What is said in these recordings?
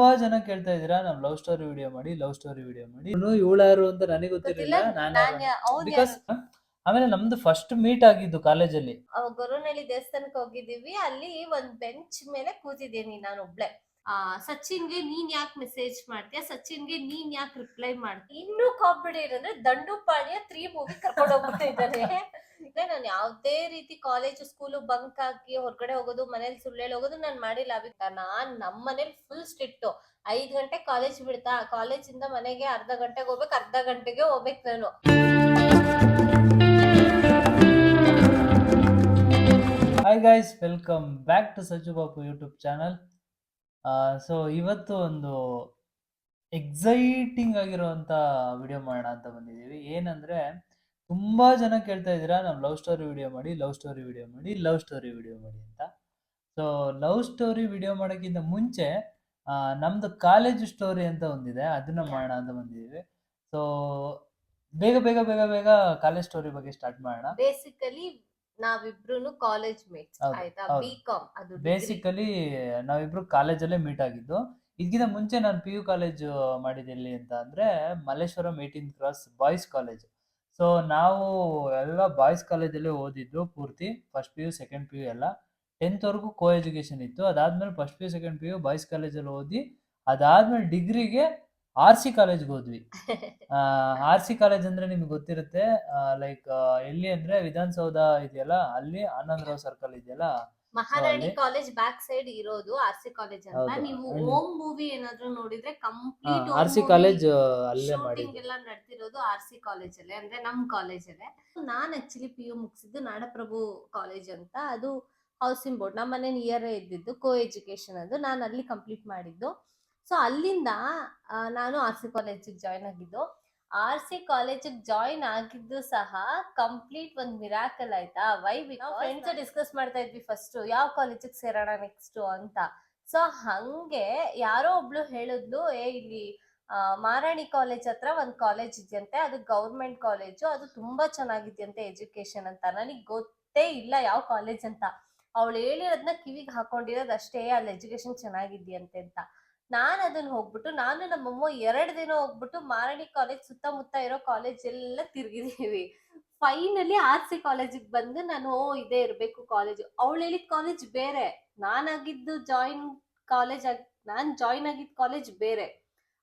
ತುಂಬಾ ಜನ ಕೇಳ್ತಾ ಇದೀರಾ ನಮ್ ಲವ್ ಸ್ಟೋರಿ ವಿಡಿಯೋ ಮಾಡಿ ಲವ್ ಸ್ಟೋರಿ ವಿಡಿಯೋ ಮಾಡಿ. ಇನ್ನು ಇವಳ್ಯಾರು ಅಂತ ನನಗೆ ಗೊತ್ತಿರಲಿಲ್ಲ ಗೊತ್ತಿಲ್ಲ. ನಾನು ಬಿಕಾಸ್ ಆಮೇಲೆ ನಮ್ದು ಫಸ್ಟ್ ಮೀಟ್ ಆಗಿದ್ದು ಕಾಲೇಜಲ್ಲಿ ಗೊರವನಹಳ್ಳಿ ದೇವಸ್ಥಾನಕ್ಕೆ ಹೋಗಿದ್ದೀವಿ. ಅಲ್ಲಿ ಒಂದ್ ಬೆಂಚ್ ಮೇಲೆ ಕೂತಿದ್ದೀನಿ ನಾನು ಒಬ್ಳೆ. ಆ ಸಚಿನ್ಗೆ ನೀನ್ ಯಾಕೆ ಮೆಸೇಜ್ ಮಾಡ್ತೀಯ? ಸಚಿನ್ಗೆ ನೀನ್ ಯಾಕೆ ರಿಪ್ಲೈ ಮಾಡ್ತೀಯ? ಇನ್ನೂ ಕಾಮಿಡಿ ದಂಡು ದಂಡುಪಾಳ್ಯ ತ್ರೀ ಮೂವಿ ಕರ್ಕೊಂಡು ಹೋಗ್ಬಿಟ್ಟಿದ್ದಾರೆ ನಾನು ಯಾವ್ದೇ ರೀತಿ ಕಾಲೇಜ್ ಸ್ಕೂಲು ಬಂಕ್ ಹಾಕಿ ಹೊರಗಡೆ ಹೋಗೋದು ಮನೇಲಿ ಸುಳ್ಳೇಳಿ ಹೋಗೋದು ನಾನ್ ಮಾಡಿಲ್ಲ. ಅಭಿಕ ನಾನ್ ನಮ್ಮ ಮನೇಲಿ ಫುಲ್ ಸ್ಟ್ರಿಕ್ಟ್ ಐದ್ ಗಂಟೆ ಕಾಲೇಜ್ ಬಿಡ್ತಾ ಕಾಲೇಜ್ ಇಂದ ಮನೆಗೆ ಅರ್ಧ ಗಂಟೆಗೆ ಹೋಗ್ಬೇಕು ಅರ್ಧ ಗಂಟೆಗೆ ಹೋಗ್ಬೇಕು ನಾನು. Hi guys welcome back to Saju Bapu YouTube channel so ಇವತ್ತು ಒಂದು ಎಕ್ಸೈಟಿಂಗ್ ಆಗಿರುವಂತ ವಿಡಿಯೋ ಮಾಡೋಣ ಅಂತ ಬಂದಿದ್ದೀವಿ. ಏನಂದ್ರೆ, ತುಂಬಾ ಜನ ಕೇಳ್ತಾ ಇದ್ದೀರಾ ನಾವು ಲವ್ ಸ್ಟೋರಿ ವಿಡಿಯೋ ಮಾಡಿ ಲವ್ ಸ್ಟೋರಿ ವಿಡಿಯೋ ಮಾಡಿ ಲವ್ ಸ್ಟೋರಿ ವಿಡಿಯೋ ಮಾಡಿ ಅಂತ. ಸೊ ಲವ್ ಸ್ಟೋರಿ ವಿಡಿಯೋ ಮಾಡೋಕ್ಕಿಂತ ಮುಂಚೆ ನಮ್ದು ಕಾಲೇಜ್ ಸ್ಟೋರಿ ಅಂತ ಒಂದಿದೆ, ಅದನ್ನ ಮಾಡೋಣ ಅಂತ ಬಂದಿದ್ದೀವಿ. ಸೊ ಬೇಗ ಬೇಗ ಬೇಗ ಬೇಗ ಕಾಲೇಜ್ ಸ್ಟೋರಿ ಬಗ್ಗೆ ಸ್ಟಾರ್ಟ್ ಮಾಡೋಣ. ಬೇಸಿಕಲಿ ನಾವಿಬ್ರು ಕಾಲೇಜ್ ಮೇಟ್ಸ್ ಹೌದು, ಆಯ್ತಾ? ಹೌದು. ಬಿ ಕಾಮ್ ಅದು degree. ಬೇಸಿಕಲಿ ನಾವಿಬ್ರು ಕಾಲೇಜಲ್ಲೇ ಮೀಟ್ ಆಗಿದ್ದು. ಇದಕ್ಕಿಂತ ಮುಂಚೆ ನಾನು ಪಿ ಯು ಕಾಲೇಜ್ ಮಾಡಿದ್ದು ಎಲ್ಲಿ ಅಂತ ಅಂದ್ರೆ Malleshwaram eighteen cross boys college so ನಾವು ಎಲ್ಲ ಬಾಯ್ಸ್ ಕಾಲೇಜಲ್ಲೇ ಓದಿದ್ದು ಪೂರ್ತಿ. First P U second P U ಎಲ್ಲ. ಟೆಂತ್ ವರೆಗೂ ಕೋ ಎಜುಕೇಶನ್ ಇತ್ತು. ಅದಾದ್ಮೇಲೆ first P U second P U boys ಕಾಲೇಜಲ್ಲಿ ಓದಿ ಅದಾದ್ಮೇಲೆ ಡಿಗ್ರಿಗೆ ಆರ್ ಸಿ ಕಾಲೇಜ್ಗೆ ಹೋದ್ವಿ. ಆರ್ ಸಿ ಕಾಲೇಜ್ ಅಂದ್ರೆ ನಿಮ್ಗೆ ಗೊತ್ತಿರುತ್ತೆ ಲೈಕ್ ಎಲ್ಲಿ ಅಂದ್ರೆ ವಿಧಾನಸೌಧ ಇದೆಯಲ್ಲ ಅಲ್ಲಿ ಆನಂದರಾವ್ ಸರ್ಕಲ್ ಇದೆಯಲ್ಲ ಮಹಾರಾಣಿ ಕಾಲೇಜ್ ಬ್ಯಾಕ್ ಸೈಡ್ ಇರೋದು ಆರ್ ಸಿ ಕಾಲೇಜ್ ಅಂತ. ನೀವು ಹೋಮ್ ಓಮ್ ಮೂವಿ ಏನಾದ್ರೂ ನೋಡಿದ್ರೆ ಕಂಪ್ಲೀಟ್ ಆರ್ ಸಿ ಕಾಲೇಜ್ ಅಲ್ಲೇ ಶೂಟಿಂಗ್ ಎಲ್ಲ ನಡೆದಿರೋದು ಆರ್ ಸಿ ಕಾಲೇಜ್ ಅಲ್ಲೇ ಅಂದ್ರೆ ನಮ್ ಕಾಲೇಜ್ ಅಲ್ಲೇ. ನಾನ್ ಆಕ್ಚುಲಿ ಪಿ ಯು ಮುಗಿಸಿದ್ದು ನಾಡಪ್ರಭು ಕಾಲೇಜ್ ಅಂತ. ಅದು ಹೌಸಿಂಗ್ ಬೋರ್ಡ್ ನಮ್ಮ ಮನೆ ನಿಯರ್ ಇದ್ದಿದ್ದು ಕೋ ಎಜುಕೇಶನ್ ಅದು. ನಾನು ಅಲ್ಲಿ ಕಂಪ್ಲೀಟ್ ಮಾಡಿದ್ದು. ಸೊ ಅಲ್ಲಿಂದ ನಾನು ಆರ್ ಸಿ ಕಾಲೇಜಿಗೆ ಜಾಯ್ನ್ ಆಗಿದ್ದು. ಆರ್ ಸಿ ಕಾಲೇಜಿಗೆ ಜಾಯ್ನ್ ಆಗಿದ್ದು ಸಹ ಕಂಪ್ಲೀಟ್ ಒಂದ್ ಮಿರಾಕಲ್ ಆಯ್ತಾ? ವೈ ಫ್ರೆಂಡ್ಸ್ ಡಿಸ್ಕಸ್ ಮಾಡ್ತಾ ಇದ್ವಿ ಫಸ್ಟ್ ಯಾವ ಕಾಲೇಜಿಗೆ ಸೇರೋಣ ನೆಕ್ಸ್ಟ್ ಅಂತ. ಸೊ ಹಂಗೆ ಯಾರೋ ಒಬ್ಳು ಹೇಳಿದ್ಲು ಏ ಇಲ್ಲಿ ಮಾರಾಣಿ ಕಾಲೇಜ್ ಹತ್ರ ಒಂದು ಕಾಲೇಜ್ ಇದೆಯಂತೆ. ಅದು ಗೌರ್ಮೆಂಟ್ ಕಾಲೇಜು. ಅದು ತುಂಬಾ ಚೆನ್ನಾಗಿದೆಯಂತೆ ಎಜುಕೇಶನ್ ಅಂತ. ನನಗೆ ಗೊತ್ತೇ ಇಲ್ಲ ಯಾವ ಕಾಲೇಜ್ ಅಂತ. ಅವಳು ಹೇಳಿರೋದನ್ನ ಕಿವಿಗೆ ಹಾಕೊಂಡಿರೋದು ಅಷ್ಟೇ. ಅಲ್ಲಿ ಎಜುಕೇಶನ್ ಚೆನ್ನಾಗಿದ್ಯಂತೆ ಅಂತ. ನಾನ್ ಅದನ್ನ ಹೋಗ್ಬಿಟ್ಟು, ನಾನು ನಮ್ಮಮ್ಮ ಎರಡ್ ದಿನ ಹೋಗ್ಬಿಟ್ಟು ಮಾರಾಣಿ ಕಾಲೇಜ್ ಸುತ್ತಮುತ್ತ ಇರೋ ಕಾಲೇಜ್ ಎಲ್ಲ ತಿರ್ಗಿದೀವಿ. ಫೈನಲಿ ಆರ್ ಸಿ ಕಾಲೇಜಿಗೆ ಬಂದು ನಾನು ಇದೇ ಇರ್ಬೇಕು ಕಾಲೇಜ್ ಅವಳು ಹೇಳಿದ ಕಾಲೇಜ್ ಬೇರೆ. ನಾನಾಗಿದ್ದು ಜಾಯಿನ್ ಕಾಲೇಜ್ ಆಗಿ, ನಾನ್ ಜಾಯಿನ್ ಆಗಿದ್ ಕಾಲೇಜ್ ಬೇರೆ.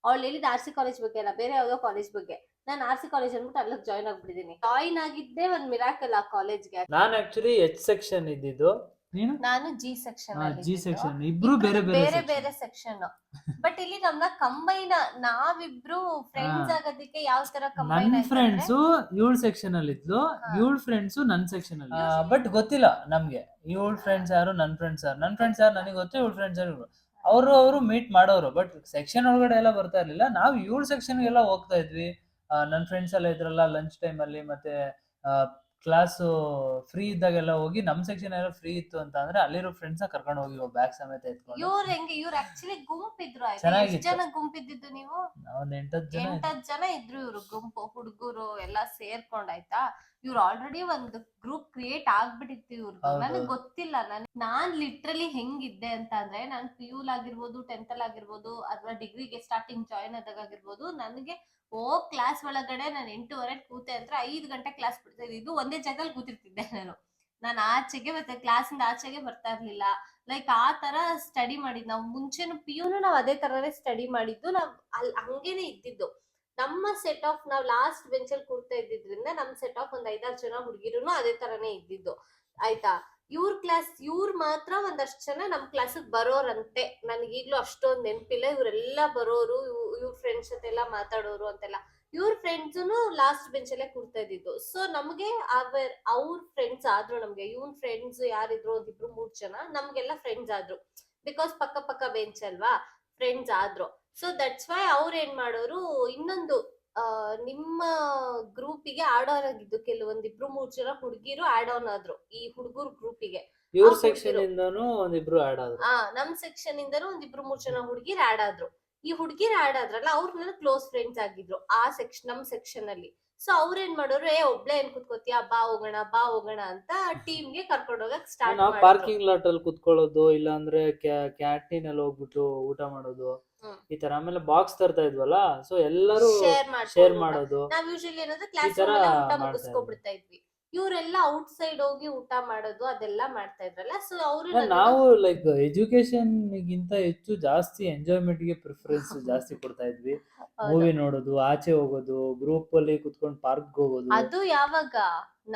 ಅವಳು ಹೇಳಿದ ಆರ್ ಸಿ ಕಾಲೇಜ್ ಬಗ್ಗೆ ಅಲ್ಲ, ಬೇರೆ ಯಾವ್ದೋ ಕಾಲೇಜ್ ಬಗ್ಗೆ. ನಾನು ಆರ್ ಸಿ ಕಾಲೇಜ್ ಅಂದ್ಬಿಟ್ಟು ಅಲ್ಲಿಗೆ ಜಾಯಿನ್ ಆಗ್ಬಿಟ್ಟಿದ್ದೀನಿ ಜಾಯಿನ್ ಆಗಿದ್ದೇ ಒಂದ್ ಮಿರಾಕಲ್ ಆ ಕಾಲೇಜ್ಗೆ ನಾನು ಆಕ್ಚುಲಿ ಎಚ್ ಸೆಕ್ಷನ್ ಇದ್ದಿದ್ದು. ನೀನು? ನಾನು ಜಿ ಸೆಕ್ಷನ್ ಜಿ ಸೆಕ್ಷನ್ ಇಬ್ರು ಬೇರೆ ಬೇರೆ ಬೇರೆ ಬೇರೆ ಸೆಕ್ಷನ್ ಬಟ್ ಇಲ್ಲಿ ನಮ್ನ ಕಂಬೈನ್ ನಾವಿಬ್ರು ಫ್ರೆಂಡ್ಸ್ ಆಗೋದಕ್ಕೆ ಯಾವ ತರ ಕಂಬೈನ್ ನನ್ ಫ್ರೆಂಡ್ಸ್ ಇವಳ ಸೆಕ್ಷನ್ ಅಲ್ಲಿ ಇದ್ಲು. ಇವಳ ಫ್ರೆಂಡ್ಸ್ ನನ್ನ ಸೆಕ್ಷನ್ ಅಲ್ಲಿ. ಬಟ್ ಗೊತ್ತಿಲ್ಲ ನಮ್ಗೆ. ಇವಳ ಫ್ರೆಂಡ್ಸ್ ಯಾರು ನನ್ ಫ್ರೆಂಡ್ಸ್ ಯಾರು? ನನ್ ಫ್ರೆಂಡ್ಸ್ ಯಾರು ನನಗೆ ಗೊತ್ತು ಇವಳ ಫ್ರೆಂಡ್ಸ್ ಯಾರು ಅವರು ಅವರು ಮೀಟ್ ಮಾಡೋರು ಬಟ್ ಸೆಕ್ಷನ್ ಒಳಗಡೆ ಎಲ್ಲ ಬರ್ತಾ ಇರ್ಲಿಲ್ಲ. ನಾವು ಇವಳ ಸೆಕ್ಷನ್ ಎಲ್ಲ ಹೋಗ್ತಾ ಇದ್ವಿ. ನನ್ ಫ್ರೆಂಡ್ಸ್ ಎಲ್ಲ ಇದ್ರಲ್ಲ ಲಂಚ್ ಟೈಮ್ ಅಲ್ಲಿ ಮತ್ತೆ ಕ್ಲಾಸ್ ಫ್ರೀ ಇದ್ದಾಗೆಲ್ಲ ಹೋಗಿ ನಮ್ ಸೆಕ್ಷನ್ ಎಲ್ಲ ಫ್ರೀ ಇತ್ತು ಅಂತ ಅಂದ್ರೆ ಅಲ್ಲಿರೋ ಫ್ರೆಂಡ್ಸ್ ಕರ್ಕೊಂಡು ಹೋಗಿ ಬ್ಯಾಗ್ ಸಮೇತ ಎತ್ಕೊಂಡು. ಇವ್ರು ಹೆಂಗೆ ಇವ್ರು ಆಕ್ಚುಲಿ ಗುಂಪಿದ್ರು ಆಯ್ತಾ ಎಷ್ಟ್ ಜನ ಗುಂಪಿದ್ದಿದ್ದು ನೀವು? ಒಂದ್ ಎಂಟತ್ತು ಜನ. ಎಂಟತ್ ಜನ ಇದ್ರು ಇವ್ರು ಗುಂಪು ಹುಡುಗರು ಎಲ್ಲಾ ಸೇರ್ಕೊಂಡ್ ಆಯ್ತಾ? ಇವ್ರು ಆಲ್ರೆಡಿ ಒಂದು ಗ್ರೂಪ್ ಕ್ರಿಯೇಟ್ ಆಗ್ಬಿಟ್ಟಿತ್ತು ಇವ್ರದ್ದು ನನಗೆ ಗೊತ್ತಿಲ್ಲ. ನನ್ ನಾನ್ ಲಿಟ್ರಲಿ ಹೆಂಗಿದ್ದೆ ಅಂತ ಅಂದ್ರೆ ನಾನ್ ಪಿ ಯು ಆಗಿರ್ಬೋದು ಟೆಂತ್ ಅಲ್ಲಿ ಆಗಿರ್ಬೋದು ಅಥವಾ ಡಿಗ್ರಿಗೆ ಸ್ಟಾರ್ಟಿಂಗ್ ಜಾಯಿನ್ ಆದಾಗ ಆಗಿರ್ಬೋದು ನನಗೆ ಓ ಕ್ಲಾಸ್ ಒಳಗಡೆ ನಾನು ಎಂಟೂವರೆ ಕೂತೆ ಅಂದ್ರೆ ಐದು ಗಂಟೆ ಕ್ಲಾಸ್ ಬಿಡ್ತಾ ಇದು ಒಂದೇ ಜಾಗದಲ್ಲಿ ಕೂತಿರ್ತಿದ್ದೆ ನಾನು. ನಾನು ಆಚೆಗೆ ಮತ್ತೆ ಕ್ಲಾಸ್ ಇಂದ ಆಚೆಗೆ ಬರ್ತಾ ಇರ್ಲಿಲ್ಲ. ಲೈಕ್ ಆ ತರ ಸ್ಟಡಿ ಮಾಡಿದ್ ನಾವು ಮುಂಚೆನು ಪಿ ಯುನು ನಾವ್ ಅದೇ ತರನೇ ಸ್ಟಡಿ ಮಾಡಿದ್ದು. ನಾವ್ ಅಲ್ಲಿ ಹಂಗೇನೆ ಇದ್ದಿದ್ದು. ನಮ್ಮ ಸೆಟ್ ಆಫ್ ನಾವು ಲಾಸ್ಟ್ ಬೆಂಚ್ ಅಲ್ಲಿ ಕೂರ್ತಾ ಇದ್ದಿದ್ರಿಂದ ನಮ್ ಸೆಟ್ ಆಫ್ ಒಂದ್ ಐದಾರು ಜನ ಹುಡುಗಿರುನು ಅದೇ ತರನೇ ಇದ್ದಿದ್ದು. ಆಯ್ತಾ? ಇವ್ರ ಕ್ಲಾಸ್ ಇವ್ರ್ ಮಾತ್ರ ಒಂದಷ್ಟು ಜನ ನಮ್ ಕ್ಲಾಸಿಗೆ ಬರೋರಂತೆ. ನನಗೆ ಈಗ್ಲೂ ಅಷ್ಟೊಂದ್ ನೆನಪಿಲ್ಲ. ಇವರೆಲ್ಲ ಬರೋರು ಇವ್ರ ಫ್ರೆಂಡ್ಸ್ ಜೊತೆ ಎಲ್ಲ ಮಾತಾಡೋರು ಅಂತೆಲ್ಲ. ಇವ್ರ ಫ್ರೆಂಡ್ಸ್ನು ಲಾಸ್ಟ್ ಬೆಂಚ್ ಅಲ್ಲೇ ಕೂರ್ತಾ ಇದ್ದಿದ್ದು. ಸೊ ನಮ್ಗೆ ಅವರ್, ಅವ್ರ ಫ್ರೆಂಡ್ಸ್ ಆದ್ರು ನಮ್ಗೆ. ಇವ್ನ ಫ್ರೆಂಡ್ಸ್ ಯಾರಿದ್ರು ಒಂದಿಬ್ರು ಮೂರ್ ಜನ ನಮ್ಗೆಲ್ಲ ಫ್ರೆಂಡ್ಸ್ ಆದ್ರು. ಬಿಕಾಸ್ ಪಕ್ಕ ಪಕ್ಕ ಬೆಂಚ್ ಅಲ್ವಾ? ಫ್ರೆಂಡ್ಸ್ ಆದ್ರು. ಸೊ ದಟ್ಸ್ ವೈ ಅವ್ರ ಏನ್ ಮಾಡೋರು ಇನ್ನೊಂದು ನಿಮ್ಮ ಗ್ರೂಪಿಗೆ ಆಡ್ ಆನ್ ಆಗಿದ್ದು ಕೆಲವೊಂದಿಬ್ರು ಮೂರ್ ಜನ ಹುಡುಗಿರು ಆಡ್ ಆನ್ ಆದ್ರು ಈ ಹುಡುಗರು ಗ್ರೂಪಿಗೆ. ಇವ್ರ ಸೆಕ್ಷನ್. ಇಂದಾನು ಒಂದಿಬ್ರು ಆಡ್ ಆದ್ರು. ಆ ನಮ್ ಸೆಕ್ಷನ್ ಇಂದನು ಒಂದಿಬ್ರು ಮೂರ್ ಜನ ಹುಡುಗಿರ್ ಆಡ್ ಆದ್ರು. ಈ ಹುಡುಗಿರ್ ಆಡ್ ಆದ್ರಲ್ಲ ಅವ್ರು ನನ್ನ ಕ್ಲೋಸ್ ಫ್ರೆಂಡ್ಸ್ ಆಗಿದ್ರು ಆ ಸೆಕ್ಷನ್ ನಮ್ ಸೆಕ್ಷನ್ ಅಲ್ಲಿ. ಸೊ ಅವ್ರೇನ್ ಮಾಡೋರು ಏ ಒಬ್ಳೆ ಏನ್ ಕುತ್ಕೋತಿಯಾ? ಬಾ ಹೋಗೋಣ ಬಾ ಹೋಗೋಣ ಅಂತ ಟೀಮ್ಗೆ ಕರ್ಕೊಂಡು ಹೋಗಕ್ ಸ್ಟಾರ್ಟ್ ನಾವು ಪಾರ್ಕಿಂಗ್ ಲಾಟ್ ಅಲ್ಲಿ ಕುತ್ಕೊಳ್ಳೋದು ಇಲ್ಲ ಅಂದ್ರೆ ಕ್ಯಾಂಟೀನ್ ಅಲ್ಲಿ ಹೋಗ್ಬಿಟ್ಟು ಊಟ ಮಾಡೋದು ಈ ತರ ಆಮೇಲೆ ಬಾಕ್ಸ್ ತರ್ತಾ ಇದ್ವಲ್ಲ ಸೊ ಎಲ್ಲರೂ ಶೇರ್ ಮಾಡೋದು ನಾವ್ ಯೂಶಲಿ ಏನಂದ್ರೆ ಕ್ಲಾಸ್ ಊಟ ಮುಗಿಸ್ಕೊಬಿಡ್ತಾ ಇದ್ವಿ. ಇವರೆಲ್ಲ ಔಟ್ ಸೈಡ್ ಹೋಗಿ ಊಟ ಮಾಡೋದು ಅದೆಲ್ಲ ಮಾಡ್ತಾ ಇದ್ರಲ್ಲ. ಸೊ ಅವರು ನಾವು ಲೈಕ್ ಎಜುಕೇಶನ್ ಗಿಂತ ಹೆಚ್ಚು ಜಾಸ್ತಿ ಎಂಜಾಯ್ಮೆಂಟ್ಗೆ ಪ್ರಿಫರೆನ್ಸ್ ಜಾಸ್ತಿ ಕೊಡ್ತಾ ಇದ್ವಿ. ಮೂವಿ ನೋಡೋದು ಆಚೆ ಹೋಗೋದು ಗ್ರೂಪ್ ಅಲ್ಲಿ ಕುತ್ಕೊಂಡು ಪಾರ್ಕ್ ಹೋಗೋದು. ಅದು ಯಾವಾಗ?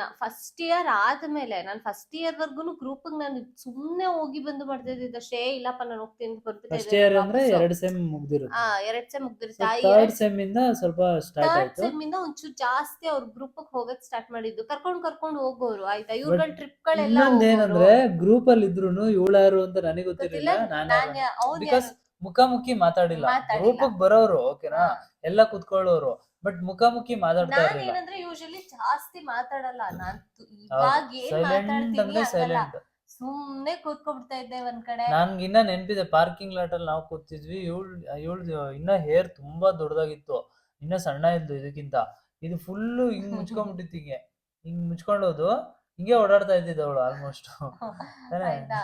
ಫಸ್ಟ್ ಇಯರ್ ಆದ್ಮೇಲೆ ನಾನ್ ಫಸ್ಟ್ ಇಯರ್ ವರ್ಗುನು ಗ್ರೂಪ್ ನಾನು ಸುಮ್ನೆ ಹೋಗಿ ಬಂದು ಮಾಡ್ತಾ ಇದ್ದಿದ್ದು ಅಷ್ಟೇ. "ಏ, ಇಲ್ಲಪ್ಪ ನಾನು ಹೋಗ್ತೀನಿ ಫಸ್ಟ್ ಇಯರ್ ಅಂದ್ರೆ ಎರಡ್ ಸೆಮ್ ಮುಗ್ದಿರುತ್ತೆ. ಹಾ ಎರಡ್ ಸೆಮ್ ಮುಗ್ದಿರುತ್ತೆ. ಆ ಥರ್ಡ್ ಸೆಮ್ ಇಂದ ಸ್ವಲ್ಪ ಸ್ಟಾರ್ಟ್ ಥರ್ಡ್ ಆಯ್ತು. ಸೆಮ್ ಇಂದ ಒಂಚೂರು ಜಾಸ್ತಿ ಅವ್ರ ಗ್ರೂಪ್ ಹೋಗಕ್ ಸ್ಟಾರ್ಟ್ ಮಾಡಿದ್ದು. ಕರ್ಕೊಂಡ್ ಕರ್ಕೊಂಡ್ ಹೋಗೋರು ಆಯ್ತಾ? ಇವ್ರಗಳ ಟ್ರಿಪ್ ಗಳೆಲ್ಲ ಇನ್ನೊಂದ್ ಏನಂದ್ರೆ ಗ್ರೂಪ್ ಅಲ್ಲಿ ಇದ್ರು ಇವಳಾರು ಅಂತ ನನಗೆ ಗೊತ್ತಿಲ್ಲ. ಗೊತ್ತಿರಲಿಲ್ಲ ನಾನ್ ನಾನು ಅವ್ನ್ ಬಿಕಾಸ್ ಮುಖಾಮುಖಿ ಮಾತಾಡಿಲ್ಲ. ಮಾತಾಡಿಲ್ಲ. ಗ್ರೂಪ್ ಬರೋರು ಓಕೆನಾ. ಎಲ್ಲ ಕುತ್ಕೊಳ್ಳೋರು. ಬಟ್ ಮುಖಾಮುಖಿ ಮಾತಾಡ್ತಾ ನಾನ್ ಇರಲಿಲ್ಲ. ಏನಂದ್ರೆ ಯೂಶಲಿ ಜಾಸ್ತಿ ಮಾತಾಡಲ್ಲ. ನಾನ್ ತು- ಇವಾಗ ಏನ್ ಮಾತಾಡ್ತೀನಿ ಅಂದ್ರೆ ಸುಮ್ನೆ ಕೂತ್ಕೊಂಡ್ಬಿಡ್ತಾ ಇದ್ದೆ ಒಂದ್ ಕಡೆ. ನನ್ಗೆ ಇನ್ನ ನೆನಪಿದೆ ಪಾರ್ಕಿಂಗ್ ಲಾಟ್ ಅಲ್ಲಿ ನಾವು ಕೂತಿದ್ವಿ. ಇವಳು ಇವಳು ಇನ್ನ ಹೇರ್ ತುಂಬಾ ದೊಡ್ಡದಾಗಿತ್ತು ಇನ್ನ ಸಣ್ಣ ಇದ್ದು ಇದಕ್ಕಿಂತ. ಇದು ಫುಲ್ ಹಿಂಗ್ ಮುಚ್ಕೊಂಡ್ಬಿಟ್ಟಿತ್ತು ಹಿಂಗೆ. ಹಿಂಗ್ ಮುಚ್ಕೊಂಡೋದು. ಹಿಂಗೆ ಓಡಾಡ್ತಾ ಇದ್ದಿದ್ದವಳು ಅವಳು ಆಲ್ಮೋಸ್ಟ್ ಆಯ್ತಾ?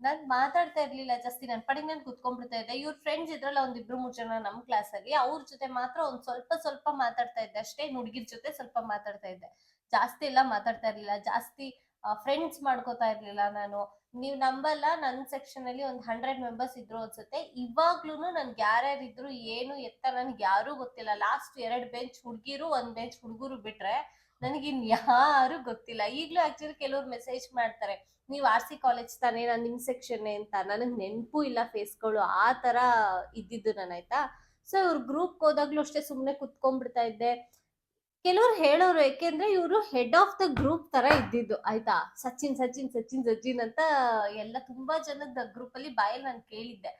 ನಾನ್ ಮಾತಾಡ್ತಾ ಇರ್ಲಿಲ್ಲ ಜಾಸ್ತಿ ನನ್ ಪಡಿಂಗ್ ನಾನು ಕುತ್ಕೊಂಡ್ಬಿಡ್ತಾ ಇದ್ದೆ. ಇವ್ರ ಫ್ರೆಂಡ್ಸ್ ಇದ್ರಲ್ಲ ಒಂದ್ ಇಬ್ರು ಮೂರ್ ಜನ ನಮ್ ಕ್ಲಾಸ್ ಅಲ್ಲಿ ಅವ್ರ ಜೊತೆ ಮಾತ್ರ ಒಂದ್ ಸ್ವಲ್ಪ ಸ್ವಲ್ಪ ಮಾತಾಡ್ತಾ ಇದ್ದೆ. ಅಷ್ಟೇ ಹುಡುಗಿರ್ ಜೊತೆ ಸ್ವಲ್ಪ ಮಾತಾಡ್ತಾ ಇದ್ದೆ. ಜಾಸ್ತಿ ಎಲ್ಲ ಮಾತಾಡ್ತಾ ಇರ್ಲಿಲ್ಲ. ಜಾಸ್ತಿ ಫ್ರೆಂಡ್ಸ್ ಮಾಡ್ಕೋತಾ ಇರ್ಲಿಲ್ಲ ನಾನು. ನೀವ್ ನಂಬಲ್ಲ ನನ್ ಸೆಕ್ಷನ್ ಅಲ್ಲಿ ಒಂದ್ ಹಂಡ್ರೆಡ್ ಮೆಂಬರ್ಸ್ ಇದ್ರು ಅನ್ಸುತ್ತೆ. ಇವಾಗ್ಲೂ ನನ್ಗೆ ಯಾರ್ಯಾರು ಇದ್ರು ಏನು ಎತ್ತ ನನ್ಗೆ ಯಾರು ಗೊತ್ತಿಲ್ಲ. ಲಾಸ್ಟ್ ಎರಡ್ ಬೆಂಚ್ ಹುಡ್ಗಿರು ಒಂದ್ ಬೆಂಚ್ ಹುಡುಗರು ಬಿಟ್ರೆ ನನಗೆ ಇನ್ ಯಾರು ಗೊತ್ತಿಲ್ಲ. ಈಗ್ಲೂ ಆಕ್ಚುಲಿ ಕೆಲವ್ರು ಮೆಸೇಜ್ ಮಾಡ್ತಾರೆ, ನೀವ್ ಆರ್ ಸಿ ಕಾಲೇಜ್ ತಾನೇ, ನಾನ್ ನಿಮ್ ಸೆಕ್ಷನ್ ಅಂತ. ನನಗ್ ನೆನ್ಪು ಇಲ್ಲ ಫೇಸ್ಗಳು ಆ ತರ ಇದ್ದಿದ್ದು ನಾನು ಆಯ್ತಾ? ಸೊ ಇವ್ರ ಗ್ರೂಪ್ ಹೋದಾಗ್ಲೂ ಅಷ್ಟೇ ಸುಮ್ನೆ ಕುತ್ಕೊಂಡ್ಬಿಡ್ತಾ ಇದ್ದೆ. ಕೆಲವ್ರು ಹೇಳೋರು ಯಾಕೆಂದ್ರೆ ಇವರು ಹೆಡ್ ಆಫ್ ದ ಗ್ರೂಪ್ ತರ ಇದ್ದಿದ್ದು, ಆಯ್ತಾ? ಸಚಿನ್ ಸಚಿನ್ ಸಚಿನ್ ಸಚಿನ್ ಅಂತ ಎಲ್ಲ ತುಂಬಾ ಜನದ ಗ್ರೂಪ್ ಅಲ್ಲಿ ಬಾಯಲ್ಲಿ ನಾನು ಕೇಳಿದ್ದೆ.